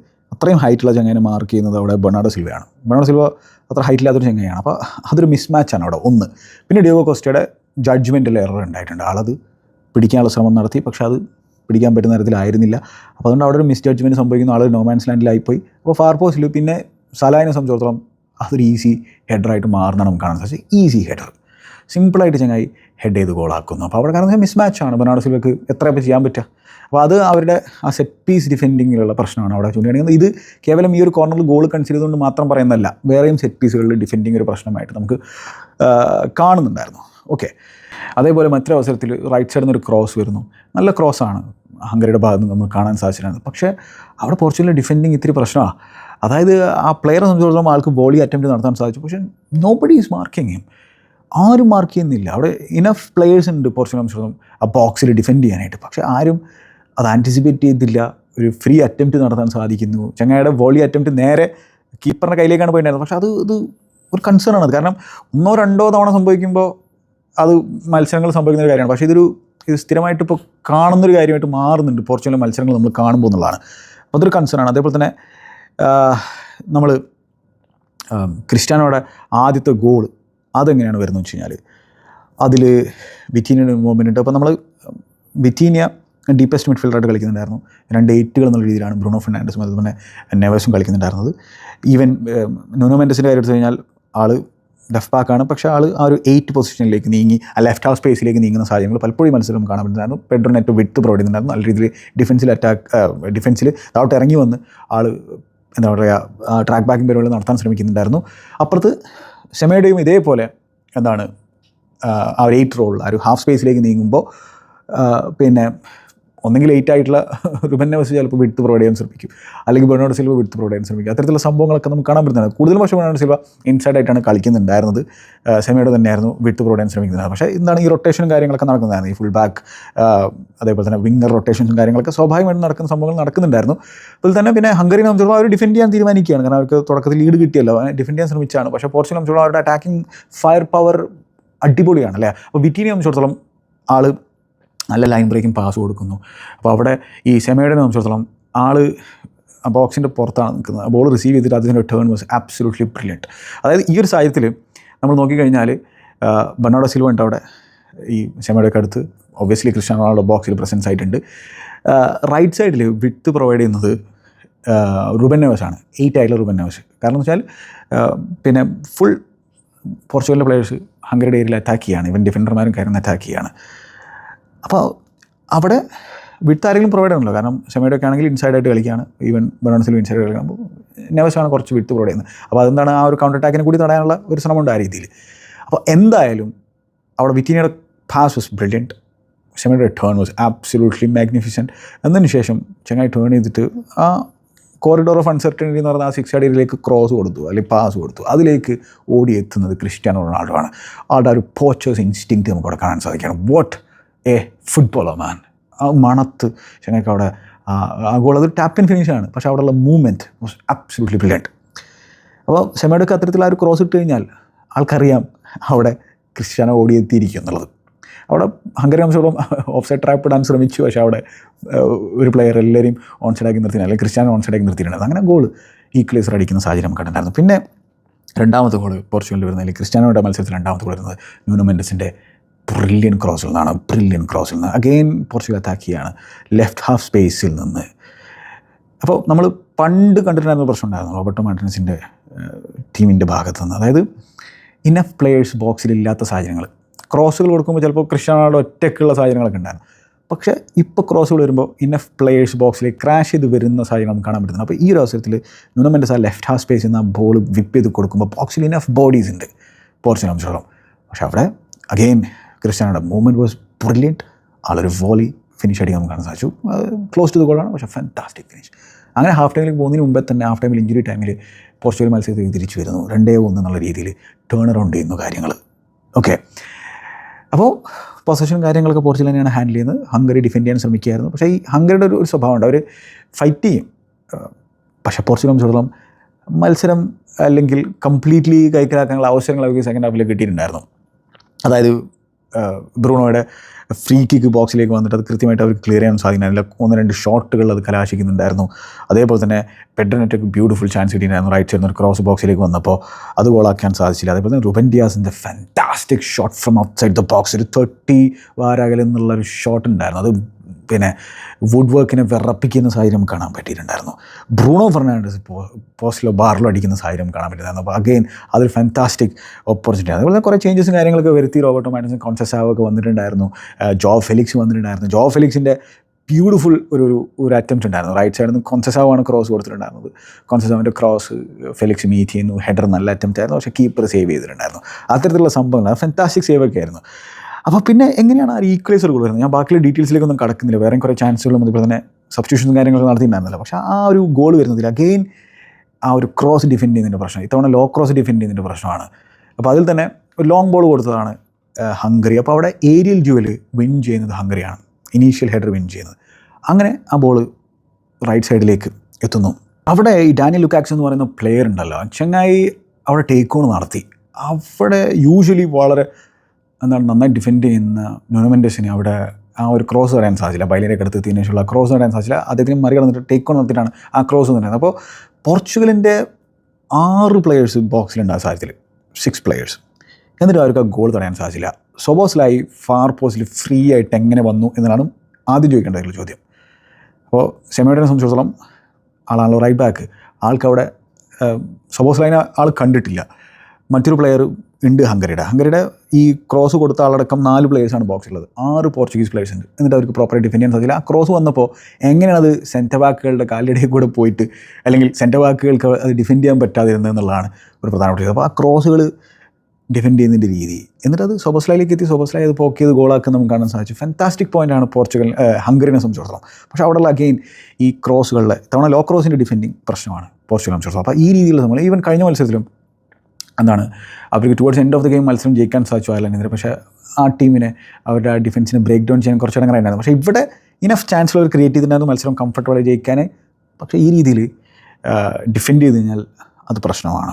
അത്രയും ഹൈറ്റുള്ള ചങ്ങായിനെ മാർക്ക് ചെയ്യുന്നത് അവിടെ ബെർണാഡോ സിൽവയാണ്. ബെർണാഡോ സിൽവ അത്ര ഹൈറ്റില്ലാത്തൊരു ചങ്ങായിയാണ്. അപ്പോൾ അതൊരു മിസ്മാച്ചാണ് അവിടെ ഒന്ന്. പിന്നെ ഡിയോഗോ കോസ്റ്റയുടെ ജഡ്ജ്മെന്റിൽ എറർ ഉണ്ടായിട്ടുണ്ട്. ആളത് പിടിക്കാനുള്ള ശ്രമം നടത്തി പക്ഷേ അത് പിടിക്കാൻ പറ്റുന്ന തരത്തിലായിരുന്നില്ല അപ്പോൾ അതുകൊണ്ട് അവിടെ ഒരു മിസ് ജഡ്ജ്മെന്റ് സംഭവിക്കുന്ന ആൾ നോമാൻസ് ലാൻഡിലായിപ്പോയി അപ്പോൾ ഫാർ പോസ്റ്റിൽ പിന്നെ സലാഹിനെ സംബന്ധിച്ചിടത്തോളം അതൊരു ഈസി ഹെഡറായിട്ട് മാറുന്ന നമുക്ക് കാണാൻ സാധിച്ചത്. ഈസി ഹെഡർ സിമ്പിളായിട്ട് ചങ്ങായി ഹെഡ് ചെയ്ത് ഗോളാക്കുന്നു അപ്പോൾ അവിടെ കാരണം മിസ് മാച്ചാണ് ബെർണാഡോ സിൽവയ്ക്ക് എത്രയൊക്കെ ചെയ്യാൻ പറ്റുക? അപ്പോൾ അത് അവരുടെ ആ സെറ്റ് പീസ് ഡിഫെൻഡിങ്ങിലുള്ള പ്രശ്നമാണ് അവിടെ ചൂണ്ടിക്കാണിക്കുന്നത്. ഇത് കേവലം ഈ ഒരു കോർണറിൽ ഗോൾ കൺസിഡർ ചെയ്തുകൊണ്ട് മാത്രം പറയുന്നതല്ല. വേറെയും സെറ്റ് പീസുകളിൽ ഡിഫെൻഡിങ് ഒരു പ്രശ്നമായിട്ട് നമുക്ക് കാണുന്നുണ്ടായിരുന്നു. ഓക്കെ അതേപോലെ മറ്റൊരു അവസരത്തിൽ റൈറ്റ് സൈഡിൽ നിന്ന് ഒരു ക്രോസ് വരുന്നു. നല്ല ക്രോസാണ് ഹംഗറിയുടെ ഭാഗത്ത് നിന്ന് നമുക്ക് കാണാൻ സാധിച്ചിരുന്നത് പക്ഷേ അവിടെ പോർച്ചുഗലിന്റെ ഡിഫെൻഡിങ് ഇത്തിരി പ്രശ്നമാണ് അതായത് ആ പ്ലെയറെ സംബന്ധിച്ചിടത്തോളം ആൾക്ക് ബോളി അറ്റംപ്റ്റ് നടത്താൻ സാധിച്ചു. പക്ഷേ no buddy is marking him ആരും മാർക്ക് ചെയ്യുന്നില്ല. അവിടെ ഇനഫ് പ്ലെയേഴ്സ് ഉണ്ട് പോർച്ചുഗൽ സംബന്ധിച്ചിടത്തോളം ആ ബോക്സിൽ ഡിഫെൻഡ് ചെയ്യാനായിട്ട്. പക്ഷേ ആരും അത് ആന്റിസിപ്പേറ്റ് ചെയ്തില്ല. ഒരു ഫ്രീ അറ്റംപ്റ്റ് നടത്താൻ സാധിക്കുന്നു. ചങ്ങായുടെ വോളി അറ്റംപ്റ്റ് നേരെ കീപ്പറിന്റെ കയ്യിലേക്കാണ് പോയിട്ടുണ്ടായിരുന്നത്. പക്ഷേ അത് ഇത് ഒരു കൺസേൺ ആണ്. കാരണം ഒന്നോ രണ്ടോ തവണ സംഭവിക്കുമ്പോൾ അത് മത്സരങ്ങൾ സംഭവിക്കുന്ന ഒരു കാര്യമാണ്. പക്ഷേ ഇതൊരു ഇത് സ്ഥിരമായിട്ട് ഇപ്പോൾ കാണുന്നൊരു കാര്യമായിട്ട് മാറുന്നുണ്ട്. പോർച്ചുഗലിലെ മത്സരങ്ങൾ നമ്മൾ കാണുമ്പോൾ എന്നുള്ളതാണ്. അപ്പോൾ അതൊരു കൺസേൺ ആണ്. അതേപോലെ തന്നെ നമ്മൾ ക്രിസ്ത്യാനോയുടെ ആദ്യത്തെ ഗോൾ അതെങ്ങനെയാണ് വരുന്നത് വെച്ച് കഴിഞ്ഞാൽ അതിൽ വിറ്റീനിയുടെ മൂവ്മെന്റ് ഉണ്ട്. അപ്പോൾ നമ്മൾ വിറ്റീനിയ ഡീപ്പസ്റ്റ് മിഡ്ഫീൽഡറായിട്ട് കളിക്കുന്നുണ്ടായിരുന്നു. രണ്ട് എയ്റ്റുകൾ എന്നുള്ള രീതിയിലാണ് ബ്രൂണോ ഫെർണാണ്ടസും അതുപോലെ തന്നെ നെവേഴ്സും കളിക്കുന്നുണ്ടായിരുന്നത്. ഈവൻ നോനോ മെൻഡസിന്റെ കാര്യം എടുത്തു കഴിഞ്ഞാൽ ആൾ ലെഫ്റ്റ് ബാക്കാണ് പക്ഷേ ആൾ ആ ഒരു എയ്റ്റ് പൊസിഷനിലേക്ക് നീങ്ങി ആ ലെഫ്റ്റ് ഹാഫ് സ്പേസിലേക്ക് നീങ്ങുന്ന സാഹചര്യങ്ങൾ പലപ്പോഴും മത്സരം കാണാൻ പറ്റുന്നുണ്ടായിരുന്നു പെഡ്രോ നെറ്റ് വിട്ട് പ്രൊവൈഡ് ചെയ്യുന്നുണ്ടായിരുന്നു നല്ല രീതിയിൽ ഡിഫൻസിൽ അറ്റാക്ക് ഡിഫൻസിൽ താഴോട്ട് ഇറങ്ങി വന്ന് ആൾ എന്താ പറയുക ട്രാക്ക് ബാക്കിംഗ് പരിപാടി നടത്താൻ ശ്രമിക്കുന്നുണ്ടായിരുന്നു. അപ്പുറത്ത് ഷെമയുടെയും ഇതേപോലെ എന്താണ് ആ ഒരു എയ്റ്റ് റോൾ ആ ഒരു ഹാഫ് സ്പേസിലേക്ക് നീങ്ങുമ്പോൾ പിന്നെ ഒന്നെങ്കിൽ ലേറ്റ് ആയിട്ടുള്ള റുബന്നെ വെച്ച് ചിലപ്പോൾ വിട്ട് പ്രൊവൈഡ് ചെയ്യാൻ ശ്രമിക്കും. അല്ലെങ്കിൽ ബെർണോഡ് സിൽവ വിട്ട് പ്രൊവൈഡ് ചെയ്യാൻ ശ്രമിക്കും. അത്തരത്തിലുള്ള സംഭവങ്ങളൊക്കെ നമുക്ക് കാണാൻ പറ്റുന്നതാണ്. കൂടുതലും പക്ഷേ ബെർണോഡ് സിൽവ ഇൻസൈഡ് ആയിട്ടാണ് കളിക്കുന്നുണ്ടായിരുന്നത്. സെമിയുടെ തന്നെയായിരുന്നു വിട്ട് പ്രൊവൈഡ് ചെയ്യാൻ ശ്രമിക്കുന്നത്. പക്ഷേ എന്താണ് ഈ റൊട്ടേഷനും കാര്യങ്ങളൊക്കെ നടക്കുന്നതായിരുന്നു ഈ ഫുൾ ബാക്ക് അതേപോലെ തന്നെ വിങ്ങർ റൊട്ടേഷൻസും കാര്യങ്ങളൊക്കെ സ്വാഭാവികമായിട്ട് നടക്കുന്ന സംഭവങ്ങൾ നടക്കുന്നുണ്ടായിരുന്നു. അതുപോലെ തന്നെ പിന്നെ ഹംഗറിനെ സംബന്ധിച്ചോളം അവർ ഡിഫെൻഡ് ചെയ്യാൻ തീരുമാനിക്കുകയാണ്. കാരണം അവർക്ക് തുടക്കത്തിൽ ലീഡ് കിട്ടിയല്ലോ. ഡിഫെൻഡ് ചെയ്യാൻ ശ്രമിച്ചാണ്. പക്ഷേ പോർച്ചുഗൽ സംബന്ധിച്ചോളം അവരുടെ അറ്റാക്കിംഗ് ഫയർ പവർ അടിപൊളിയാണ് അല്ലേ? അപ്പോൾ വിറ്റീനെ സംബന്ധിച്ചിടത്തോളം ആൾ നല്ല ലൈൻ ബ്രേക്കിംഗ് പാസ് കൊടുക്കുന്നു. അപ്പോൾ അവിടെ ഈ സെമയുടെ സംബന്ധിച്ചിടത്തോളം ആൾ ബോക്സിന്റെ പുറത്താണ് നിൽക്കുന്നത്. ബോൾ റിസീവ് ചെയ്തിട്ട് അതിന്റെ ടേൺ വാസ് ആബ്സൊല്യൂട്ട്ലി ബ്രില്യന്റ് അതായത് ഈ ഒരു സാഹചര്യത്തിൽ നമ്മൾ നോക്കിക്കഴിഞ്ഞാൽ ബർണാഡോ സിൽവ ഉണ്ട് അവിടെ. ഈ സെമയുടെ അടുത്ത് ഒബ്വിയസ്ലി ക്രിസ്ത്യാനോ റൊണാൾഡോ ബോക്സിൽ പ്രസൻസ് ആയിട്ടുണ്ട്. റൈറ്റ് സൈഡിൽ വിത്ത് പ്രൊവൈഡ് ചെയ്യുന്നത് റുബൻ നെവസ് ആണ്. എയ്റ്റ് ആയിട്ടുള്ള റുബൻ നെവസ്. കാരണം എന്ന് വെച്ചാൽ പിന്നെ ഫുൾ പോർച്ചുഗലിലെ പ്ലേയേഴ്സ് ഹംഗറിയുടെ ഏരിയയിൽ അറ്റാക്ക് ചെയ്യുകയാണ് ഇവൻ ഡിഫൻഡർമാരും കയറുന്ന അറ്റാക്ക് ചെയ്യാണ്. അപ്പോൾ അവിടെ വിട്ട് ആരെങ്കിലും പ്രൊവൈഡ് ആണല്ലോ. കാരണം ഷെമയുടെ ഒക്കെ ആണെങ്കിൽ ഇൻസൈഡ് ആയിട്ട് കളിക്കുകയാണ്. ഈവൻ ബനോൺസിലും ഇൻസൈഡ് കളിക്കണം അപ്പോൾ നെവസാണ് കുറച്ച് വിട്ട് പ്രൊവൈഡ് ചെയ്യുന്നത്. അപ്പോൾ അതെന്താണ് ആ ഒരു കൗണ്ടർ അറ്റാക്കിനെ കൂടി തടയാനുള്ള ഒരു ശ്രമമുണ്ട് ആ രീതിയിൽ. അപ്പോൾ എന്തായാലും അവിടെ വിറ്റീനയുടെ പാസ് വാസ് ബ്രില്യന്റ് ഷെമയുടെ ടേൺ വാസ് ആബ്സൊല്യൂട്ട്ലി മാഗ്നിഫിസന്റ് എന്നതിന് ശേഷം ചെങ്ങായി ടേൺ ചെയ്തിട്ട് ആ കോറിഡോർ ഓഫ് അൺസർട്ടനിറ്റി എന്ന് പറഞ്ഞാൽ ആ സിക്സ് അടിയിലേക്ക് ക്രോസ് കൊടുത്തു. അല്ലെങ്കിൽ പാസ് കൊടുത്തു. അതിലേക്ക് ഓടി എത്തുന്നത് ക്രിസ്ത്യാനോ റൊണാൾഡോ ആണ്. ആളുടെ ഒരു പോച്ചേഴ്സ് ഇൻസ്റ്റിങ്ക്റ്റ് നമുക്ക് അവിടെ കാണാൻ സാധിക്കണം വാട്ട് എ ഫുട്ബോളോ മാൻ ആ മണത്ത് ഞങ്ങൾക്ക് അവിടെ ആ ഗോൾ അത് ടാപ്പ് ആൻഡ് ഫിനിഷാണ് പക്ഷേ അവിടെയുള്ള മൂവ്മെന്റ് വാസ് അബ്സുലൂട്ട്ലി ബ്രില്യന്റ് അപ്പോൾ ഷെമയുടെ അത്തരത്തിൽ ആ ഒരു ക്രോസ് ഇട്ട് കഴിഞ്ഞാൽ ആൾക്കറിയാം അവിടെ ക്രിസ്ത്യാനോ ഓടിയെത്തിയിരിക്കും എന്നുള്ളത് അവിടെ ഹംഗറി അംശത്തോളം ഓഫ് സൈഡ് ട്രാപ്പ് ഇടാൻ ശ്രമിച്ചു. പക്ഷേ അവിടെ ഒരു പ്ലെയർ എല്ലാവരെയും ഓൺ സൈഡാക്കി നിർത്തിയില്ല. അല്ലെങ്കിൽ ക്രിസ്ത്യാനോ ഓൺ സൈഡാക്കി നിർത്തിയിട്ടുണ്ടായിരുന്നു അങ്ങനെ ഗോൾ ഈക്വലൈസർ അടിക്കുന്ന സാഹചര്യം കണ്ടിട്ടുണ്ടായിരുന്നു. പിന്നെ രണ്ടാമത്തെ ഗോൾ പോർച്ചുഗലിൽ വരുന്നതിൽ ക്രിസ്ത്യാനോയുടെ മത്സരത്തിൽ രണ്ടാമത്തെ ഗോൾ വരുന്നത് ന്യൂനോ ബ്രില്യൻ ക്രോസിൽ നിന്നാണ് ബ്രില്യൻ ക്രോസിൽ നിന്ന്. Again Portugal attack left half സ്പേസിൽ നിന്ന്. അപ്പോൾ നമ്മൾ പണ്ട് കണ്ടിട്ടുണ്ടായിരുന്ന പ്രശ്നം ഉണ്ടായിരുന്നു റോബർട്ടോ മാർട്ടിനസിന്റെ ടീമിന്റെ ഭാഗത്ത് നിന്ന്. അതായത് ഇനഫ് പ്ലെയേഴ്സ് ബോക്സിലില്ലാത്ത സാഹചര്യങ്ങൾ. ക്രോസുകൾ കൊടുക്കുമ്പോൾ ചിലപ്പോൾ ക്രിസ്ത്യാനോയുടെ ഒറ്റയ്ക്കുള്ള സാഹചര്യങ്ങളൊക്കെ ഉണ്ടായിരുന്നു. പക്ഷേ ഇപ്പോൾ ക്രോസുകൾ വരുമ്പോൾ ഇനഫ് പ്ലെയേഴ്സ് ബോക്സിൽ ക്രാഷ് ചെയ്ത് വരുന്ന സാഹചര്യം നമുക്ക് കാണാൻ പറ്റുന്നത് അപ്പോൾ ഈ ഒരു അവസരത്തിൽ ന്യൂനമെന്റെ ആ ലെഫ്റ്റ് ഹാഫ് സ്പേസിൽ നിന്ന് ആ ബോൾ വിപ്പ് ചെയ്ത് കൊടുക്കുമ്പോൾ ബോക്സിൽ ഇനഫ് ബോഡീസ് ഉണ്ട്. പോർച്ചുഗൽ അംശം പക്ഷേ അവിടെ അഗെയിൻ ക്രിസ്ത്യാനോയുടെ മൂവ്മെന്റ് വാസ് ബ്രില്യന്റ് ആളൊരു വോളി ഫിനിഷ് അടിക്കാൻ നമുക്ക് കാണാൻ സാധിച്ചു ക്ലോസ് ടു ദ ഗോളാണ് പക്ഷേ ഫാന്റാസ്റ്റിക് ഫിനിഷ് അങ്ങനെ ഹാഫ് ടൈമിൽ പോകുന്നതിന് മുമ്പേ തന്നെ ഹാഫ് ടൈമിൽ ഇഞ്ചുറി ടൈമിൽ പോർച്ചുഗൽ മത്സരത്തിൽ തിരിച്ചു വരുന്നു. രണ്ടേ ഒന്ന് എന്നുള്ള രീതിയിൽ ടേൺ അറൗണ്ട് ചെയ്യുന്നു കാര്യങ്ങൾ ഓക്കെ അപ്പോൾ പൊസഷൻ കാര്യങ്ങളൊക്കെ പോർച്ചുഗൽ തന്നെയാണ് ഹാൻഡിൽ ചെയ്യുന്നത്. ഹംഗറി ഡിഫെൻഡ് ചെയ്യാൻ ശ്രമിക്കുകയായിരുന്നു. പക്ഷേ ഈ ഹംഗറിയുടെ ഒരു ഒരു സ്വഭാവമുണ്ട് അവർ ഫൈറ്റ് ചെയ്യും. പക്ഷേ പോർച്ചുഗൽ സംബന്ധിച്ചിടത്തോളം മത്സരം അല്ലെങ്കിൽ കംപ്ലീറ്റ്ലി കൈക്കലാക്കാനുള്ള അവസരങ്ങൾ അവർക്ക് സെക്കൻഡ് ഹാഫിൽ കിട്ടിയിട്ടുണ്ടായിരുന്നു. അതായത് ബ്രൂണോയുടെ ഫ്രീ കിക്ക് ബോക്സിലേക്ക് വന്നിട്ട് അത് കൃത്യമായിട്ട് അവർക്ക് ക്ലിയർ ചെയ്യാൻ സാധിക്കുന്നില്ല. ഒന്ന് രണ്ട് ഷോട്ടുകൾ അത് കലാശിക്കുന്നുണ്ടായിരുന്നു. അതേപോലെ തന്നെ പെഡ്രനെറ്റൊക്കെ ബ്യൂട്ടിഫുൾ ചാൻസ് കിട്ടിയിട്ടുണ്ടായിരുന്നു. റൈറ്റ് സൈഡിൽ ഒരു ക്രോസ് ബോക്സിലേക്ക് വന്നപ്പോൾ അത് ഗോളാക്കാൻ സാധിച്ചില്ല. അതേപോലെ തന്നെ Ruben ഡിയാസിന്റെ fantastic shot from outside the box ഒരു തേർട്ടി വാരാകൽ എന്നുള്ളൊരു ഷോട്ട് ഉണ്ടായിരുന്നു. അത് പിന്നെ വുഡ് വർക്കിനെ വിറപ്പിക്കുന്ന സാഹചര്യം കാണാൻ പറ്റിയിട്ടുണ്ടായിരുന്നു. ബ്രൂണോ ഫെർണാണ്ടസ് പോസ്റ്റിലോ ബാറിലോ അടിക്കുന്ന സാഹചര്യം കാണാൻ പറ്റിയിട്ടുണ്ടായിരുന്നു. അപ്പോൾ അഗെയിൻ അതൊരു ഫാന്റാസ്റ്റിക് ഓപ്പർച്യൂണിറ്റി അതുപോലെ തന്നെ കുറേ ചേഞ്ചസും കാര്യങ്ങളൊക്കെ വരുത്തി റോബർട്ടോ മാറ്റൻസും കോൺസെസാവ് ഒക്കെ വന്നിട്ടുണ്ടായിരുന്നു ജോ ഫെലിക്സ് വന്നിട്ടുണ്ടായിരുന്നു. ജോ ഫെലിക്സിന്റെ ബ്യൂട്ടിഫുൾ ഒരു ഒരു ഒരു അറ്റംപ്റ്റ് ഉണ്ടായിരുന്നു. റൈറ്റ് സൈഡിൽ നിന്ന് കോൺസെസാവാണ് ക്രോസ് കൊടുത്തിട്ടുണ്ടായിരുന്നത്. കോൺസെസാവിന്റെ ക്രോസ് ഫെലിക്സ് മീറ്റ് ചെയ്യുന്നു. ഹെഡർ നല്ല അറ്റംപ്റ്റ് ആയിരുന്നു. പക്ഷേ കീപ്പർ സേവ് ചെയ്തിട്ടുണ്ടായിരുന്നു. അത്തരത്തിലുള്ള സംഭവങ്ങൾ ഫെന്റാസ്റ്റിക് സേവ് ഒക്കെ ആയിരുന്നു. അപ്പോൾ പിന്നെ എങ്ങനെയാണ് ആ ഈക്വലൈസർ ഗോൾ ഞാൻ ബാക്കിയുള്ള ഡീറ്റെയിൽസിലേക്കൊന്നും കടക്കുന്നില്ല. വേറെ കുറേ ചാൻസുകളും അതുപോലെ തന്നെ സബ്സ്റ്റിറ്റ്യൂഷനും കാര്യങ്ങളൊക്കെ നടത്തിയിട്ടുണ്ടായിരുന്നില്ല. പക്ഷേ ആ ഒരു ഗോൾ വരുന്നതിൽ അഗെയിൻ ആ ഒരു ക്രോസ് ഡിഫെൻഡ് ചെയ്യുന്നതിന്റെ പ്രശ്നം. ഇത്തവണ ലോ ക്രോസ് ഡിഫെൻഡ് ചെയ്യുന്നതിന്റെ പ്രശ്നമാണ്. അപ്പോൾ അതിൽ തന്നെ ഒരു ലോങ് ബോൾ കൊടുത്തതാണ് ഹംഗറി. അപ്പോൾ അവിടെ ഏരിയൽ ജുവൽ വിൻ ചെയ്യുന്നത് ഹംഗറിയാണ്. ഇനീഷ്യൽ ഹെഡർ വിൻ ചെയ്യുന്നത്. അങ്ങനെ ആ ബോൾ റൈറ്റ് സൈഡിലേക്ക് എത്തുന്നു. അവിടെ ഈ ഡാനിയൽ ലുക്കാക്സ് എന്ന് പറയുന്ന പ്ലെയർ ഉണ്ടല്ലോ. ചങ്ങായി അവിടെ ടേക്ക് ഓൺ നടത്തി. അവിടെ യൂഷ്വലി വളരെ എന്താണ് നന്നായി ഡിഫെൻഡ് ചെയ്യുന്ന ന്യൂനമെന്റേഴ്സിനെ അവിടെ ആ ഒരു ക്രോസ് വരാൻ സാധിച്ചില്ല. ബൈലിനെ അടുത്ത് എത്തിയതിനു ശേഷമുള്ള ക്രോസ് വരാൻ സാധിച്ചില്ല. അദ്ദേഹത്തിന് മറികടന്നിട്ട് ടേക്ക് ഓൺ നടത്തിയിട്ടാണ് ആ ക്രോസ് വന്നിരുന്നത് അപ്പോൾ പോർച്ചുഗലിന്റെ ആറ് പ്ലെയേഴ്സ് ബോക്സിലുണ്ട് ആ സാഹചര്യത്തിൽ സിക്സ് പ്ലെയേഴ്സ് എന്നിട്ട് അവർക്ക് ആ ഗോൾ തടയാൻ സാധിച്ചില്ല. സൊബോസിലായി ഫാർ പോസ്റ്റിൽ ഫ്രീ ആയിട്ട് എങ്ങനെ വന്നു എന്നതാണ് ആദ്യം ചോദിക്കേണ്ടതായിട്ടുള്ള ചോദ്യം. അപ്പോൾ സെമിയോട്ടിനെ സംബന്ധിച്ചിടത്തോളം ആളാണല്ലോ റൈറ്റ് ബാക്ക് ആൾക്കവിടെ സൊബോസിലായിനെ ആൾ കണ്ടിട്ടില്ല. മറ്റൊരു പ്ലെയർ ഉണ്ട് ഹംഗറിയുടെ. ഹംഗറിയുടെ ഈ ക്രോസ് കൊടുത്ത ആളടക്കം നാല് പ്ലേയേഴ്സാണ് ബോക്സിലുള്ളത് ആറ് പോർച്ചുഗീസ് പ്ലേയേഴ്സ് ഉണ്ട്. എന്നിട്ട് അവർക്ക് പ്രോപ്പർ ഡിഫെൻഡ് ചെയ്യാൻ സാധിക്കില്ല. ആ ക്രോസ് വന്നപ്പോൾ എങ്ങനെയാണ് അത് സെന്റർ ബാക്കുകളുടെ കാലിടയിൽ കൂടെ പോയിട്ട് അല്ലെങ്കിൽ സെന്റർ ബാക്കുകൾക്ക് അത് ഡിഫെൻഡ് ചെയ്യാൻ പറ്റാതിരുന്നത് എന്നുള്ളതാണ് ഒരു പ്രധാനപ്പെട്ട അപ്പോൾ ആ ക്രോസുകൾ ഡിഫെൻഡ് ചെയ്യുന്നതിന്റെ രീതി. എന്നിട്ട് അത് സോബസ്ലായിലേക്ക് എത്തി. സോബസ്ലായി അത് പോക്ക് ചെയ്ത് ഗോളാക്കാൻ നമുക്ക് കാണാൻ സാധിച്ചു. ഫാന്റാസ്റ്റിക് ആണ് പോർച്ചുഗൽ ഹംഗറിനെ സംബന്ധിച്ചിടത്തോളം. പക്ഷേ അവിടെയുള്ള അഗെയിൻ ഈ ക്രോസുകളിലെ തവണ ലോ ക്രോസിന്റെ ഡിഫെൻഡിങ് പ്രശ്നമാണ് പോർച്ചുഗൽ സംബന്ധിച്ചിടത്തോളം. അപ്പോൾ ഈ രീതിയിൽ നമ്മൾ ഈവൻ കഴിഞ്ഞ മത്സരത്തിലും എന്താണ് അവർക്ക് towards end of the game മത്സരം ജയിക്കാൻ സാധിച്ചു അയർലൻഡിനെതിരെ പക്ഷേ ആ ടീമിനെ അവരുടെ ആ ഡിഫൻസിനെ ബ്രേക്ക് ഡൗൺ ചെയ്യാൻ കുറച്ച് ഉണ്ടായിരുന്നു. പക്ഷേ ഇവിടെ ഇനഫ് ചാൻസുകൾ അവർ ക്രിയേറ്റ് ചെയ്തിട്ടുണ്ടായിരുന്നു മത്സരം കംഫർട്ടബിളായി ജയിക്കാൻ പക്ഷേ ഈ രീതിയിൽ ഡിഫെൻഡ് ചെയ്ത് കഴിഞ്ഞാൽ അത് പ്രശ്നമാണ്.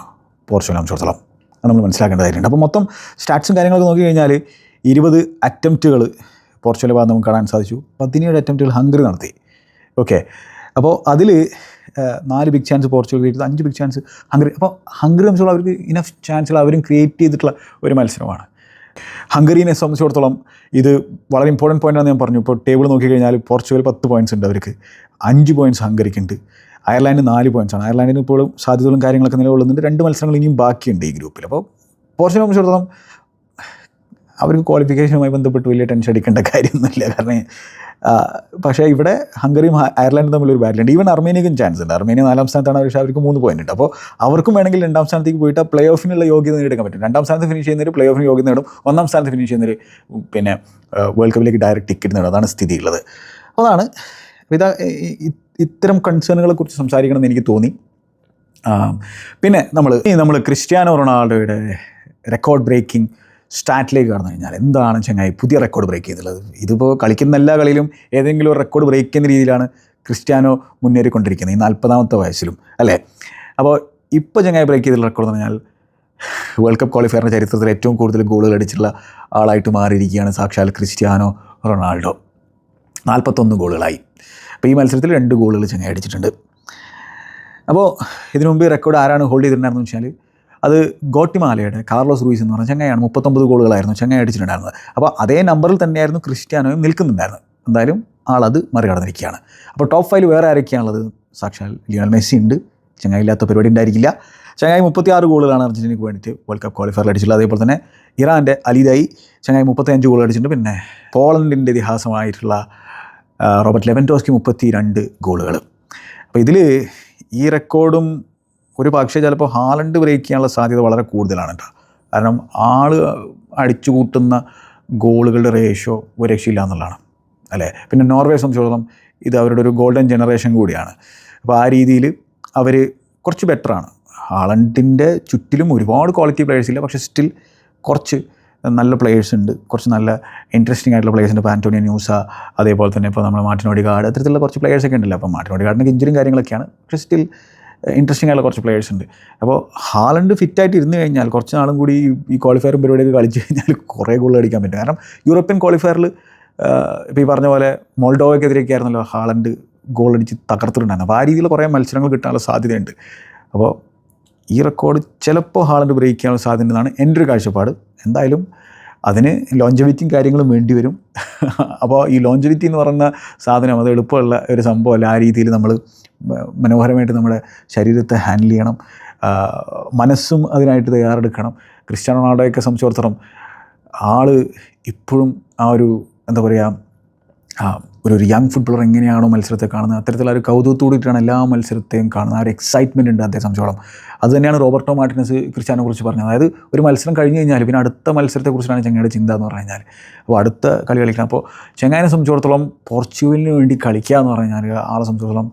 പോർച്ചുഗൽ സംബന്ധിച്ചിടത്തോളം. അത് നമ്മൾ മനസ്സിലാക്കേണ്ട കാര്യമുണ്ട്. അപ്പോൾ മൊത്തം സ്റ്റാറ്റ്സും കാര്യങ്ങളൊക്കെ നോക്കി കഴിഞ്ഞാൽ ഇരുപത് അറ്റംപ്റ്റുകൾ പോർച്ചുഗൽ ഭാഗത്ത് നമുക്ക് കാണാൻ സാധിച്ചു. പതിനേഴ് അറ്റംപ്റ്റുകൾ ഹംഗറി നടത്തി. ഓക്കെ അപ്പോൾ അതിൽ നാല് ബിഗ് ചാൻസ് പോർച്ചുഗൽ ക്രിയേറ്റ് ചെയ്തു അഞ്ച് ബിഗ് ചാൻസ് ഹംഗറി. അപ്പോൾ ഹംഗറി സംബന്ധിച്ചോളം അവർക്ക് ഇനഫ് ചാൻസുകൾ അവരും ക്രിയേറ്റ് ചെയ്തിട്ടുള്ള ഒരു മത്സരമാണ്. ഹംഗറീനെ സംബന്ധിച്ചിടത്തോളം ഇത് വളരെ ഇമ്പോർട്ടന്റ് പോയിന്റാണെന്ന് ഞാൻ പറഞ്ഞു. ഇപ്പോൾ ടേബിൾ നോക്കിക്കഴിഞ്ഞാൽ പോർച്ചുഗൽ പത്ത് പോയിന്റ്സ് ഉണ്ട് അവർക്ക്. അഞ്ച് പോയിന്റ്സ് ഹംഗറിക്കുണ്ട്. അയർലാൻഡ് നാല് ആണ്. അയർലാൻഡിന് ഇപ്പോഴും സാധ്യതകളും കാര്യങ്ങളൊക്കെ നിലകൊള്ളുന്നുണ്ട്. രണ്ട് മത്സരങ്ങൾ ഇനിയും ബാക്കിയുണ്ട് ഈ ഗ്രൂപ്പിൽ അപ്പോൾ പോർച്ചുഗൽ സംബന്ധിച്ചിടത്തോളം അവർക്ക് ക്വാളിഫിക്കേഷനുമായി ബന്ധപ്പെട്ട് വലിയ ടെൻഷൻ അടിക്കേണ്ട കാര്യമൊന്നുമില്ല. കാരണം പക്ഷേ ഇവിടെ ഹംഗറിയും അയർലൻഡും തമ്മിൽ ഒരു ബാറ്റിലുണ്ട് ഈവൻ അർമേനിയക്കും ചാൻസ് ഉണ്ട്. അർമേനിയ നാലാം സ്ഥാനത്താണ് പക്ഷേ അവർക്ക് മൂന്ന് പോയിന്റ് ഉണ്ട്. അപ്പോൾ അവർക്കും വേണമെങ്കിൽ രണ്ടാം സ്ഥാനത്തേക്ക് പോയിട്ട് പ്ലേ ഓഫിനുള്ള യോഗ്യത നേടിയെടുക്കാൻ പറ്റും. രണ്ടാം സ്ഥാനത്ത് ഫിനിഷ് ചെയ്യുന്നവർ പ്ലേ ഓഫിന് യോഗ്യത നേടും. ഒന്നാം സ്ഥാനത്ത് ഫിനിഷ് ചെയ്യുന്നവർ പിന്നെ വേൾഡ് കപ്പിലേക്ക് ഡയറക്റ്റ് ടിക്കറ്റ് നേടും. അതാണ് സ്ഥിതിയുള്ളത്. അതാണ്. ഇതാ ഇത്തരം കൺസേണുകളെ കുറിച്ച് സംസാരിക്കണം എന്ന് എനിക്ക് തോന്നി. പിന്നെ നമ്മൾ നമ്മൾ ക്രിസ്ത്യാനോ റൊണാൾഡോയുടെ റെക്കോർഡ് ബ്രേക്കിംഗ് സ്റ്റാറ്റിലേക്ക് കടന്നു കഴിഞ്ഞാൽ എന്താണ് ചങ്ങായി പുതിയ റെക്കോർഡ് ബ്രേക്ക് ചെയ്തിട്ടുള്ളത്? ഇതിപ്പോൾ കളിക്കുന്ന എല്ലാ കളിയിലും ഏതെങ്കിലും ഒരു റെക്കോർഡ് ബ്രേക്ക് ചെയ്യുന്ന രീതിയിലാണ് ക്രിസ്ത്യാനോ മുന്നേറിക്കൊണ്ടിരിക്കുന്നത് ഈ നാൽപ്പതാമത്തെ വയസ്സിലും അല്ലേ? അപ്പോൾ ഇപ്പോൾ ചങ്ങായി ബ്രേക്ക് ചെയ്തിട്ടുള്ള റെക്കോർഡ് എന്ന് പറഞ്ഞാൽ വേൾഡ് കപ്പ് ക്വാളിഫയറിന്റെ ചരിത്രത്തിൽ ഏറ്റവും കൂടുതൽ ഗോളുകൾ അടിച്ചിട്ടുള്ള ആളായിട്ട് മാറിയിരിക്കുകയാണ് സാക്ഷാൽ ക്രിസ്ത്യാനോ റൊണാൾഡോ. നാൽപ്പത്തൊന്ന് ഗോളുകളായി. അപ്പോൾ ഈ മത്സരത്തിൽ രണ്ട് ഗോളുകൾ ചങ്ങായി അടിച്ചിട്ടുണ്ട്. അപ്പോൾ ഇതിനു മുമ്പ് റെക്കോർഡ് ആരാണ് ഹോൾഡ് ചെയ്തിട്ടുണ്ടായിരുന്നത് വെച്ചാൽ അത് ഗോട്ടിമാലയുടെ കാർലോസ് റൂയിസ് എന്ന് പറഞ്ഞ ചങ്ങയാണ് മുപ്പത്തൊമ്പത് ഗോളുകളായിരുന്നു ചങ്ങ അടിച്ചിട്ടുണ്ടായിരുന്നത്. അപ്പോൾ അതേ നമ്പറിൽ തന്നെയായിരുന്നു ക്രിസ്ത്യാനോയും നിൽക്കുന്നുണ്ടായിരുന്നത്. എന്തായാലും ആളത് മറികടന്നിരിക്കുകയാണ്. അപ്പോൾ ടോപ്പ് ഫൈവ് വേറെ ആരൊക്കെയാണുള്ളത്? സാക്ഷാൽ ലിയോണൽ മെസ്സി ഉണ്ട്. ചങ്ങായി ഇല്ലാത്ത പരിപാടി ഉണ്ടായിരിക്കില്ല. ചങ്ങായി മുപ്പത്തി ആറ് ഗോളുകളാണ് അർജന്റീനയ്ക്ക് വേണ്ടിയിട്ട് വേൾഡ് കപ്പ് ക്വാളിഫയറിൽ അടിച്ചിട്ടുള്ളത്. അതേപോലെ തന്നെ ഇറാന്റെ അലിദായി ചങ്ങായി മുപ്പത്തഞ്ച് ഗോൾ അടിച്ചിട്ടുണ്ട്. പിന്നെ പോളണ്ടിന്റെ ഇതിഹാസമായിട്ടുള്ള റോബർട്ട് റോബർട്ട് ലെവന്റോസ്കി മുപ്പത്തി രണ്ട് ഗോളുകൾ അപ്പോൾ ഇതിൽ ഈ റെക്കോർഡും ഒരു പക്ഷേ ചിലപ്പോൾ ഹാലണ്ട് ബ്രേക്ക് ചെയ്യാനുള്ള സാധ്യത വളരെ കൂടുതലാണ് കേട്ടോ കാരണം ആൾ അടിച്ചു കൂട്ടുന്ന ഗോളുകളുടെ റേഷ്യോ ഒരു രക്ഷയില്ല എന്നുള്ളതാണ്. അല്ലേ? പിന്നെ നോർവേ സംബന്ധിച്ചിടത്തോളം ഇത് അവരുടെ ഒരു ഗോൾഡൻ ജനറേഷൻ കൂടിയാണ്. അപ്പോൾ ആ രീതിയിൽ അവർ കുറച്ച് ബെറ്ററാണ് ഹാളണ്ടിന്റെ ചുറ്റിലും ഒരുപാട് ക്വാളിറ്റി പ്ലേയേഴ്സ് ഇല്ല. പക്ഷേ സ്റ്റിൽ കുറച്ച് നല്ല പ്ലേയേഴ്സ് ഉണ്ട്. കുറച്ച് നല്ല ഇൻട്രസ്റ്റിംഗ് ആയിട്ടുള്ള പ്ലേയേഴ്സ് ഉണ്ട്. ആന്റോണിയോ ന്യൂസ അതേപോലെ തന്നെ ഇപ്പോൾ നമ്മൾ മാർട്ടിനോടി ഗാർഡ് അത്തരത്തിലുള്ള കുറച്ച് പ്ലേയേഴ്സൊക്കെ ഉണ്ടല്ലോ. അപ്പോൾ മാർട്ടിനോടി ഗാർഡിനൊക്കെ ഇഞ്ചുറിയും കാര്യങ്ങളൊക്കെയാണ്. പക്ഷേ സ്റ്റിൽ ഇൻട്രസ്റ്റിംഗ് ആയിട്ടുള്ള കുറച്ച് പ്ലേയേഴ്സ് ഉണ്ട്. അപ്പോൾ ഹാലണ്ട് ഫിറ്റായിട്ട് ഇരുന്ന് കഴിഞ്ഞാൽ കുറച്ച് നാളും കൂടി ഈ- ക്വാളിഫയർ പരിപാടിയൊക്കെ കളിച്ച് കഴിഞ്ഞാൽ കുറേ ഗോൾ അടിക്കാൻ പറ്റും. കാരണം യൂറോപ്യൻ ക്വാളിഫയറിൽ ഇപ്പോൾ ഈ പറഞ്ഞ പോലെ മോൾഡോവയ്ക്കെതിരെയൊക്കെ ആയിരുന്നല്ലോ ഹാളണ്ട് ഗോൾ അടിച്ച് തകർത്തിട്ടുണ്ടായിരുന്നു അപ്പോൾ ആ രീതിയിൽ കുറേ മത്സരങ്ങൾ കിട്ടാനുള്ള സാധ്യതയുണ്ട്. അപ്പോൾ ഈ റെക്കോർഡ് ചിലപ്പോൾ ഹാളണ്ട് ബ്രേക്ക് ചെയ്യാനുള്ള സാധ്യത ഉണ്ടെന്നാണ് എന്റെ ഒരു കാഴ്ചപ്പാട്. എന്തായാലും അതിന് ലോഞ്ചവിറ്റിയും കാര്യങ്ങളും വേണ്ടി വരും. അപ്പോൾ ഈ ലോഞ്ചവിറ്റി എന്ന് പറയുന്ന സാധനം അത് എളുപ്പമുള്ള ഒരു സംഭവമല്ല. ആ രീതിയിൽ നമ്മൾ മനോഹരമായിട്ട് നമ്മുടെ ശരീരത്തെ ഹാൻഡിൽ ചെയ്യണം. മനസ്സും അതിനായിട്ട് തയ്യാറെടുക്കണം. ക്രിസ്ത്യാനോ റൊണാൾഡോയൊക്കെ സംബന്ധിച്ചിടത്തോളം ആൾ ഇപ്പോഴും ആ ഒരു എന്താ പറയുക ഒരു ഒരു യങ് ഫുട്ബോളർ എങ്ങനെയാണോ മത്സരത്തെ കാണുന്നത് അത്തരത്തിലുള്ള ഒരു കൗതുകത്തോടിയിട്ടാണ് എല്ലാ മത്സരത്തെയും കാണുന്നത്. ആ ഒരു എക്സൈറ്റ്മെന്റ് ഉണ്ട് അദ്ദേഹം സംബന്ധിച്ചോളം. അത് തന്നെയാണ് റോബർട്ടോ മാർട്ടിനസ് ക്രിസ്ത്യാനെ കുറിച്ച് പറഞ്ഞത്. അതായത് ഒരു മത്സരം കഴിഞ്ഞ് കഴിഞ്ഞാൽ പിന്നെ അടുത്ത മത്സരത്തെക്കുറിച്ചാണ് ചെങ്ങയുടെ ചിന്ത എന്ന് പറഞ്ഞു കഴിഞ്ഞാൽ അപ്പോൾ അടുത്ത കളി കളിക്കണം. അപ്പോൾ ചെങ്ങായിനെ സംബന്ധിച്ചിടത്തോളം പോർച്ചുഗലിന് വേണ്ടി കളിക്കുക എന്ന് പറഞ്ഞു കഴിഞ്ഞാൽ ആളെ സംബന്ധിച്ചിടത്തോളം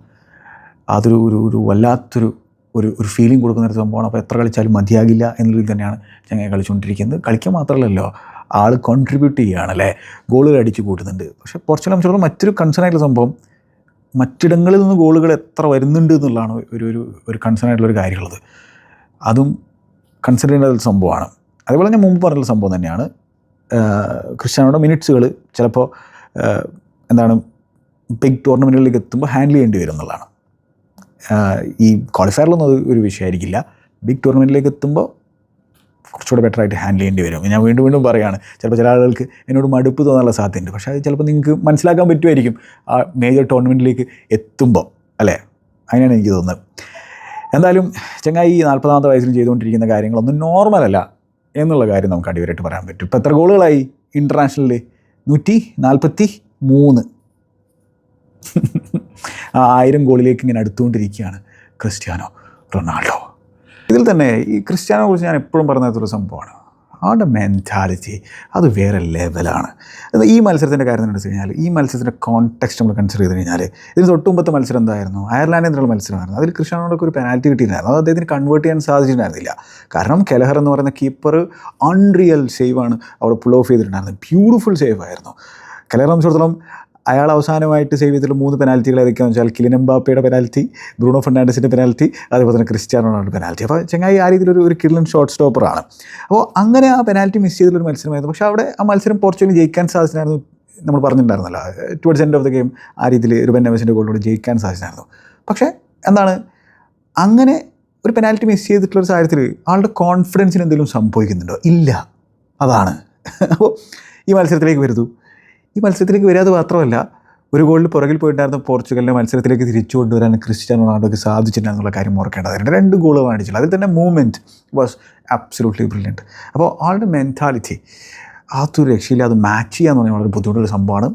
അതൊരു ഒരു ഒരു വല്ലാത്തൊരു ഒരു ഒരു ഫീലിംഗ് കൊടുക്കുന്ന ഒരു സംഭവമാണ്. അപ്പോൾ എത്ര കളിച്ചാലും മതിയാകില്ല എന്ന രീതിയിൽ തന്നെയാണ് ഞങ്ങൾ കളിച്ചുകൊണ്ടിരിക്കുന്നത്. കളിക്കുക മാത്രമല്ലല്ലോ ആൾ കോൺട്രിബ്യൂട്ട് ചെയ്യുകയാണല്ലേ? ഗോളുകൾ അടിച്ചു കൂട്ടുന്നുണ്ട്. പക്ഷേ പോർച്ചുഗൽ സംബന്ധിച്ചിടത്തോളം മറ്റൊരു കൺസേൺ ആയിട്ടുള്ള സംഭവം മറ്റിടങ്ങളിൽ നിന്ന് ഗോളുകൾ എത്ര വരുന്നുണ്ട് എന്നുള്ളതാണ് ഒരു ഒരു ഒരു കൺസേൺ ആയിട്ടുള്ള ഒരു കാര്യമുള്ളത്. അതും കൺസിഡർ ചെയ്യേണ്ട ഒരു സംഭവമാണ്. അതേപോലെ ഞാൻ മുമ്പ് പറഞ്ഞ സംഭവം തന്നെയാണ് ക്രിസ്ത്യാനോയുടെ മിനിറ്റ്സുകൾ ചിലപ്പോൾ എന്താണ് ബിഗ് ടൂർണമെന്റുകളിലേക്ക് എത്തുമ്പോൾ ഹാൻഡിൽ ചെയ്യേണ്ടി വരും എന്നുള്ളതാണ്. ഈ ക്വാളിഫയറിലൊന്നും അത് ഒരു വിഷയമായിരിക്കില്ല. ബിഗ് ടൂർണമെന്റിലേക്ക് എത്തുമ്പോൾ കുറച്ചുകൂടെ ബെറ്റർ ആയിട്ട് ഹാൻഡിൽ ചെയ്യേണ്ടി വരും. ഞാൻ വീണ്ടും വീണ്ടും പറയുകയാണ് ചിലപ്പോൾ ചില ആളുകൾക്ക് എന്നോട് മടുപ്പ് തോന്നാനുള്ള സാധ്യതയുണ്ട്. പക്ഷേ അത് ചിലപ്പോൾ നിങ്ങൾക്ക് മനസ്സിലാക്കാൻ പറ്റുമായിരിക്കും ആ മേജർ ടൂർണമെന്റിലേക്ക് എത്തുമ്പോൾ അല്ലേ? അങ്ങനെയാണ് എനിക്ക് തോന്നുന്നത്. എന്തായാലും ചങ്ങായി ഈ നാൽപ്പതാമത്തെ വയസ്സിൽ ചെയ്തുകൊണ്ടിരിക്കുന്ന കാര്യങ്ങളൊന്നും നോർമലല്ല എന്നുള്ള കാര്യം നമുക്ക് അടിവരായിട്ട് പറയാൻ പറ്റും. ഇപ്പോൾ എത്ര ഗോളുകളായി? ഇന്റർനാഷണലിൽ നൂറ്റി നാൽപ്പത്തി മൂന്ന് ആ ആയിരം ഗോളിലേക്ക് ഇങ്ങനെ അടുത്തുകൊണ്ടിരിക്കുകയാണ് ക്രിസ്ത്യാനോ റൊണാൾഡോ. ഇതിൽ തന്നെ ഈ ക്രിസ്ത്യാനോ കുറിച്ച് ഞാൻ എപ്പോഴും പറഞ്ഞൊരു സംഭവമാണ്. ആളുടെ മെന്റാലിറ്റി അത് വേറെ ലെവലാണ് ഈ മത്സരത്തിന്റെ കാര്യം വെച്ച് കഴിഞ്ഞാൽ ഈ മത്സരത്തിന്റെ കോൺടെക്സ്റ്റ് നമ്മൾ കൺസിഡർ ചെയ്ത് കഴിഞ്ഞാൽ ഇതിന് തൊട്ടുമ്പത്തെ മത്സരം എന്തായിരുന്നു? അയർലാൻഡിനുള്ള മത്സരമായിരുന്നു. അതിൽ ക്രിസ്ത്യാനോടൊക്കെ ഒരു പെനാൽറ്റി കിട്ടിയിട്ടുണ്ടായിരുന്നു അത് അദ്ദേഹത്തിന് കൺവേർട്ട് ചെയ്യാൻ സാധിച്ചിട്ടുണ്ടായിരുന്നില്ല. കാരണം കെലഹർ എന്ന് പറയുന്ന കീപ്പർ അൺറിയൽ സേവാണ് അവിടെ പുൾ ഓഫ് ചെയ്തിട്ടുണ്ടായിരുന്നത്. ബ്യൂട്ടിഫുൾ സേവ് ആയിരുന്നു. സംബന്ധിച്ചിടത്തോളം അയാൾ അവസാനമായിട്ട് സേവ് ചെയ്തിട്ടുള്ള മൂന്ന് പെനാൽറ്റികൾ ഏതൊക്കെയാണെന്ന് വെച്ചാൽ കിലിൻ പെനാൽറ്റി ബ്രൂണോ ഫെർണാണ്ടസിന്റെ പെനാൽറ്റി അതേപോലെ തന്നെ ക്രിസ്ത്യാനോ റൊണാൾഡോ പെനാൽറ്റി അപ്പോൾ ചങ്ങായി ആ രീതിയിലൊരു ഒരു കിളിൻ ഷോർട്ട് സ്റ്റോപ്പറാണ് അപ്പോൾ അങ്ങനെ ആ പെനാൽറ്റി മിസ് ചെയ്തിട്ടുള്ള ചെയ്തിട്ടുള്ളൊരു മത്സരമായിരുന്നു. പക്ഷേ അവിടെ ആ മത്സരം പോർച്ചുഗൽ ജയിക്കാൻ സാധിച്ചിട്ടുണ്ടായിരുന്നു നമ്മൾ പറഞ്ഞിട്ടുണ്ടായിരുന്നല്ലോ. Towards end of the game ആ രീതിയിൽ റുബൻ നെവസിന്റെ ഗോളിലൂടെ ജയിക്കാൻ സാധിച്ചിട്ടുണ്ടായിരുന്നു പക്ഷേ എന്താണ്? അങ്ങനെ ഒരു പെനാൽറ്റി മിസ് ചെയ്തിട്ടുള്ള ഒരു സാഹചര്യത്തിൽ ആളുടെ കോൺഫിഡൻസിന് എന്തെങ്കിലും സംഭവിക്കുന്നുണ്ടോ? ഇല്ല. അതാണ്. അപ്പോൾ ഈ മത്സരത്തിലേക്ക് വരുന്നു. ഈ മത്സരത്തിലേക്ക് വരാതെ മാത്രമല്ല ഒരു ഗോളിൽ പുറകിൽ പോയിട്ടുണ്ടായിരുന്ന പോർച്ചുഗലിനെ മത്സരത്തിലേക്ക് തിരിച്ചു കൊണ്ടുവരാൻ ക്രിസ്ത്യാനോ റൊണാൾഡോയ്ക്ക് സാധിച്ചിട്ടില്ല എന്നുള്ള കാര്യം ഓർക്കേണ്ടതായിരുന്നു രണ്ട് ഗോളുകൾ അടിച്ചുള്ളൂ അതിൽ തന്നെ മൂവ്മെന്റ് വാസ് അബ്സലൂട്ട്ലി ബ്രില്യന്റ് അപ്പോൾ ആളുടെ മെന്റാലിറ്റി അതൊരു രക്ഷയില്ല അത് മാച്ച് ചെയ്യാന്ന് പറഞ്ഞാൽ വളരെ ബുദ്ധിമുട്ടുള്ള സംഭവമാണ്.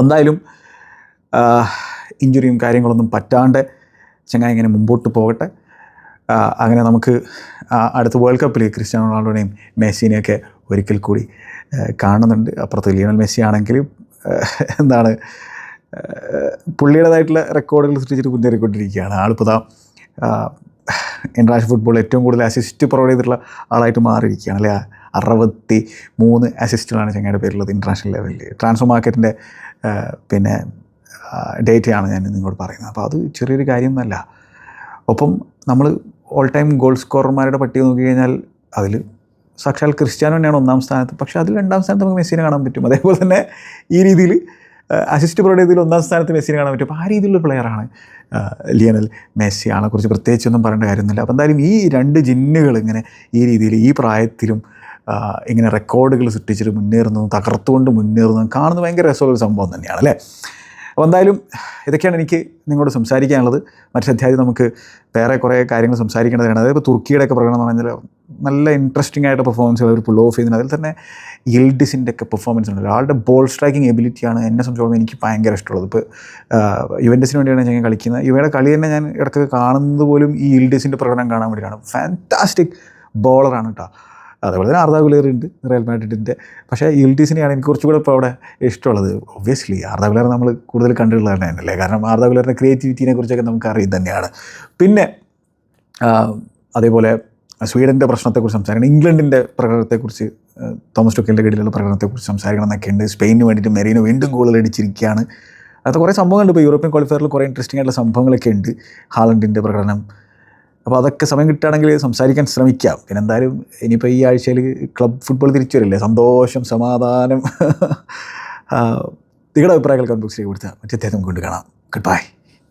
എന്തായാലും ഇഞ്ചുറിയും കാര്യങ്ങളൊന്നും പറ്റാണ്ട് ചങ്ങായി ഇങ്ങനെ മുമ്പോട്ട് പോകട്ടെ. അങ്ങനെ നമുക്ക് അടുത്ത വേൾഡ് കപ്പിൽ ക്രിസ്ത്യാനോ റൊണാൾഡോനെയും മെസ്സിനെയൊക്കെ ഒരിക്കൽ കൂടി കാണുന്നുണ്ട്. അപ്പുറത്ത് ലിയണൽ മെസ്സി ആണെങ്കിലും എന്താണ് പുള്ളിയുടേതായിട്ടുള്ള റെക്കോർഡുകൾ സൃഷ്ടിച്ചിട്ട് മുന്നേറിക്കൊണ്ടിരിക്കുകയാണ് ആളിപ്പോൾ ഇതാ ഇന്റർനാഷണൽ ഫുട്ബോൾ ഏറ്റവും കൂടുതൽ അസിസ്റ്റ് പ്രൊവൈഡ് ചെയ്തിട്ടുള്ള ആളായിട്ട് മാറിയിരിക്കുകയാണ് അല്ലേ? അറുപത്തി മൂന്ന് അസിസ്റ്റുകളാണ് ചങ്ങയുടെ പേരുള്ളത് ഇന്റർനാഷണൽ ലെവലിൽ ട്രാൻസ്ഫർ മാർക്കറ്റിന്റെ പിന്നെ ഡേറ്റയാണ് ഞാൻ നിങ്ങളോട് പറയുന്നത്. അപ്പോൾ അത് ചെറിയൊരു കാര്യമൊന്നുമല്ല. ഒപ്പം നമ്മൾ ഓൾ ടൈം ഗോൾ സ്കോറർമാരുടെ പട്ടിക നോക്കി കഴിഞ്ഞാൽ അതിൽ സാക്ഷാൽ ക്രിസ്ത്യാനോ തന്നെയാണ് ഒന്നാം സ്ഥാനത്ത്. പക്ഷേ അതിൽ രണ്ടാം സ്ഥാനത്ത് നമുക്ക് മെസ്സിനെ കാണാൻ പറ്റും. അതേപോലെ തന്നെ ഈ രീതിയിൽ അസിസ്റ്റ് പ്രൊവൈഡ് ചെയ്തതിൽ ഒന്നാം സ്ഥാനത്ത് മെസ്സിനെ കാണാൻ പറ്റും. അപ്പോൾ ആ രീതിയിലുള്ള പ്ലെയറാണ് ലിയണൽ മെസ്സി. ആളെ കുറിച്ച് പ്രത്യേകിച്ചൊന്നും പറയേണ്ട കാര്യമൊന്നുമില്ല. അപ്പോൾ എന്തായാലും ഈ രണ്ട് ജിന്നുകൾ ഇങ്ങനെ ഈ രീതിയിൽ ഈ പ്രായത്തിലും ഇങ്ങനെ റെക്കോർഡുകൾ സൃഷ്ടിച്ചിട്ട് മുന്നേറുന്നതും തകർത്തുകൊണ്ട് മുന്നേറുന്നതും കാണുന്നത് ഭയങ്കര രസമുള്ള സംഭവം തന്നെയാണ് അല്ലേ? അപ്പോൾ എന്തായാലും ഇതൊക്കെയാണ് എനിക്ക് നിങ്ങളോട് സംസാരിക്കാനുള്ളത്. മറ്റു അധ്യായം നമുക്ക് വേറെ കുറേ കാര്യങ്ങൾ സംസാരിക്കേണ്ടതാണ്. അതായത് ഇപ്പോൾ തുർക്കിയുടെയൊക്കെ പ്രകടനം എന്ന് പറഞ്ഞാൽ നല്ല ഇൻട്രസ്റ്റിംഗ് ആയിട്ട് പെർഫോമൻസ് അവർ പുൾ ഓഫ് ചെയ്യുന്നത് അതിൽ തന്നെ ഇൽഡിസിന്റെ ഒക്കെ പെർഫോമൻസ് ഉണ്ട്. ആളുടെ ബോൾ സ്ട്രൈക്കിംഗ് എബിലിറ്റിയാണ് എന്നെ സംബന്ധിച്ചോളം എനിക്ക് ഭയങ്കര ഇഷ്ടമുള്ളത്. ഇപ്പോൾ യുവൻഡസിന് വേണ്ടിയാണ് ഞാൻ കളിക്കുന്നത് ഇവയുടെ കളി തന്നെ ഞാൻ ഇടയ്ക്ക് കാണുന്നത് പോലും ഈ ഇൽഡിസിന്റെ പ്രകടനം കാണാൻ വേണ്ടിയിട്ടാണ്. ഫാന്റാസ്റ്റിക് ബോളറാണ് കേട്ടോ അതേപോലെ തന്നെ ആർദാ ഗുലേർ ഉണ്ട് റയൽ മാഡ്രിഡിന്റെ പക്ഷേ ഇൽഡീസിനെയാണ് എനിക്ക് കുറച്ചുകൂടെ ഇപ്പോൾ അവിടെ ഇഷ്ടമുള്ളത്. ഒബ്വിയസ്ലി ആർദാ ഗുലേർ നമ്മൾ കൂടുതൽ കണ്ടിട്ടുള്ളത് തന്നെയല്ലേ കാരണം ആർദാ ഗുലേറിന്റെ ക്രിയേറ്റിവിറ്റീനെ കുറിച്ചൊക്കെ നമുക്ക് അറിയും തന്നെയാണ്. പിന്നെ അതേപോലെ സ്വീഡന്റെ പ്രശ്നത്തെക്കുറിച്ച് സംസാരിക്കണം ഇംഗ്ലണ്ടിന്റെ പ്രകടനത്തെക്കുറിച്ച് തോമസ് ടുക്കലിന്റെ കീഴിലുള്ള പ്രകടനത്തെക്കുറിച്ച് സംസാരിക്കണം എന്നൊക്കെ ഉണ്ട് സ്പെയിനിന് വേണ്ടിയിട്ട് മെറീനോ വീണ്ടും ഗോളുകൾ അടിച്ചിരിക്കുകയാണ്. അത് കുറേ സംഭവങ്ങളുണ്ട്. ഇപ്പോൾ യൂറോപ്യൻ ക്വാളിഫയറിൽ കുറേ ഇൻട്രസ്റ്റിംഗ് ആയിട്ടുള്ള സംഭവങ്ങളൊക്കെ ഉണ്ട്. ഹാളണ്ടിന്റെ പ്രകടനം. അപ്പോൾ അതൊക്കെ സമയം കിട്ടുകയാണെങ്കിൽ സംസാരിക്കാൻ ശ്രമിക്കാം. പിന്നെ എന്തായാലും ഇനിയിപ്പോൾ ഈ ആഴ്ചയിൽ ക്ലബ് ഫുട്ബോൾ തിരിച്ചു വരില്ലേ സന്തോഷം സമാധാനം. നിങ്ങളുടെ അഭിപ്രായങ്ങൾ ബോക്സിലേക്ക് കൊടുത്താൽ മറ്റേ കൊണ്ട് കാണാം. Good bye